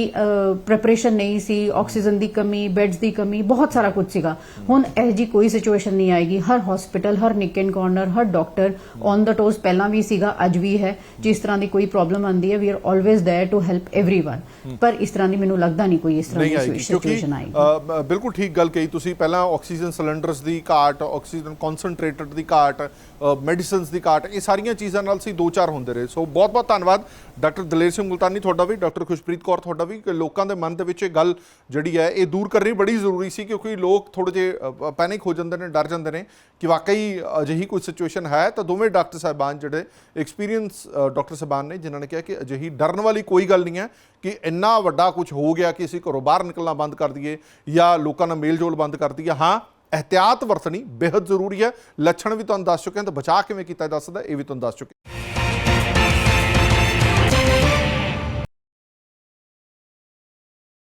ਪ੍ਰੈਪਰੇਸ਼ਨ ਨਹੀਂ ਸੀ ਆਕਸੀਜਨ ਦੀ ਕਮੀ ਬੈੱਡਸ ਦੀ ਕਮੀ ਬਹੁਤ ਸਾਰਾ ਕੁਝ ਸੀਗਾ ਹੁਣ ਇਹ ਜੀ ਕੋਈ ਸਿਚੁਏਸ਼ਨ ਨਹੀਂ ਆਏਗੀ ਹਰ ਹਸਪੀਟਲ ਹਰ ਨਿਕ ਐਂਡ ਕਾਰਨਰ ਹਰ ਡਾਕਟਰ ਔਨ ਦਾ ਟੋਸ ਪਹਿਲਾਂ ਵੀ ਸੀਗਾ ਅੱਜ ਵੀ ਹੈ ਜਿਸ ਤਰ੍ਹਾਂ ਦੀ ਕੋਈ ਪ੍ਰੋਬਲਮ ਆਂਦੀ ਹੈ we are always there to help everyone ਪਰ ਇਸ ਤਰ੍ਹਾਂ ਦੀ ਮੈਨੂੰ ਲੱਗਦਾ ਨਹੀਂ ਕੋਈ ਇਸ ਤਰ੍ਹਾਂ ਨਹੀਂ ਦੀ ਆਏਗੀ ਕਿਉਂਕਿ ਸਿਚੁਏਸ਼ਨ ਆਏਗੀ ਅ, ਬ- ਬਿਲਕੁਲ ਠੀਕ ਗੱਲ ਕਹੀ ਤੁਸੀਂ ਪਹਿਲਾਂ ਆਕਸੀਜਨ ਸਿਲੰਡਰਸ ਦੀ ਘਾਟ ਆਕਸੀਜਨ ਕਨਸੈਂਟਰੇਟਡ ਦੀ ਘਾਟ ਮੈਡੀਸਿਨਸ ਦੀ ਘਾਟ ਇਹ ਸਾਰੀਆਂ ਚੀਜ਼ਾਂ ਨਾਲ ਸੀ ਦੋ ਚਾਰ ਹੁੰਦੇ ਰਹੇ ਸੋ ਬਹੁਤ ਬਹੁਤ ਧੰਨਵਾਦ ਡਾਕਟਰ ਦਲੇਰ ਸਿੰਘ ਮੁਲਤਾਨੀ ਤੁਹਾਡਾ ਵੀ, ਡਾਕਟਰ ਖੁਸ਼ਪ੍ਰੀਤ ਕੌਰ ਤੁਹਾਡਾ ਵੀ, ਕਿ ਲੋਕਾਂ ਦੇ ਮਨ ਦੇ ਵਿੱਚ ਇਹ ਗੱਲ ਜਿਹੜੀ ਹੈ, ਇਹ ਦੂਰ ਕਰਨੀ ਬੜੀ ਜ਼ਰੂਰੀ ਸੀ, ਕਿਉਂਕਿ ਲੋਕ ਥੋੜੇ ਜਿਹੇ ਪੈਨਿਕ ਹੋ ਜਾਂਦੇ ਨੇ, ਡਰ ਜਾਂਦੇ ਨੇ ਕਿ ਵਾਕਈ ਅਜਿਹੀ ਕੋਈ ਸਿਚੁਏਸ਼ਨ ਹੈ ਤਾਂ ਦੋਵੇਂ ਡਾਕਟਰ ਸਾਹਿਬਾਨ ਜਿਹੜੇ ਐਕਸਪੀਰੀਅੰਸ ਡਾਕਟਰ ਸਾਹਿਬਾਨ ਨੇ, ਜਿਨ੍ਹਾਂ ਨੇ ਕਿਹਾ ਕਿ ਅਜਿਹੀ ਡਰਨ ਵਾਲੀ ਕੋਈ ਗੱਲ ਨਹੀਂ ਹੈ ਕਿ ਇੰਨਾ ਵੱਡਾ ਕੁਝ ਹੋ ਗਿਆ ਕਿ ਅਸੀਂ ਘਰੋਂ ਬਾਹਰ ਨਿਕਲਣਾ ਬੰਦ ਕਰ ਦਈਏ ਜਾਂ ਲੋਕਾਂ ਨਾਲ ਮੇਲ ਜੋਲ ਬੰਦ ਕਰ ਦਈਏ। ਹਾਂ ehtiyat ਵਰਤਣੀ ਬੇहद ਜ਼ਰੂਰੀ ਹੈ। ਲੱਛਣ ਵੀ ਤੁਹਾਨੂੰ ਦੱਸ ਚੁੱਕੇ ਹਾਂ ਤਾਂ ਬਚਾਅ ਕਿਵੇਂ ਕੀਤਾ ਜਾ ਸਕਦਾ ਇਹ ਵੀ ਤੁਹਾਨੂੰ ਦੱਸ ਚੁੱਕੇ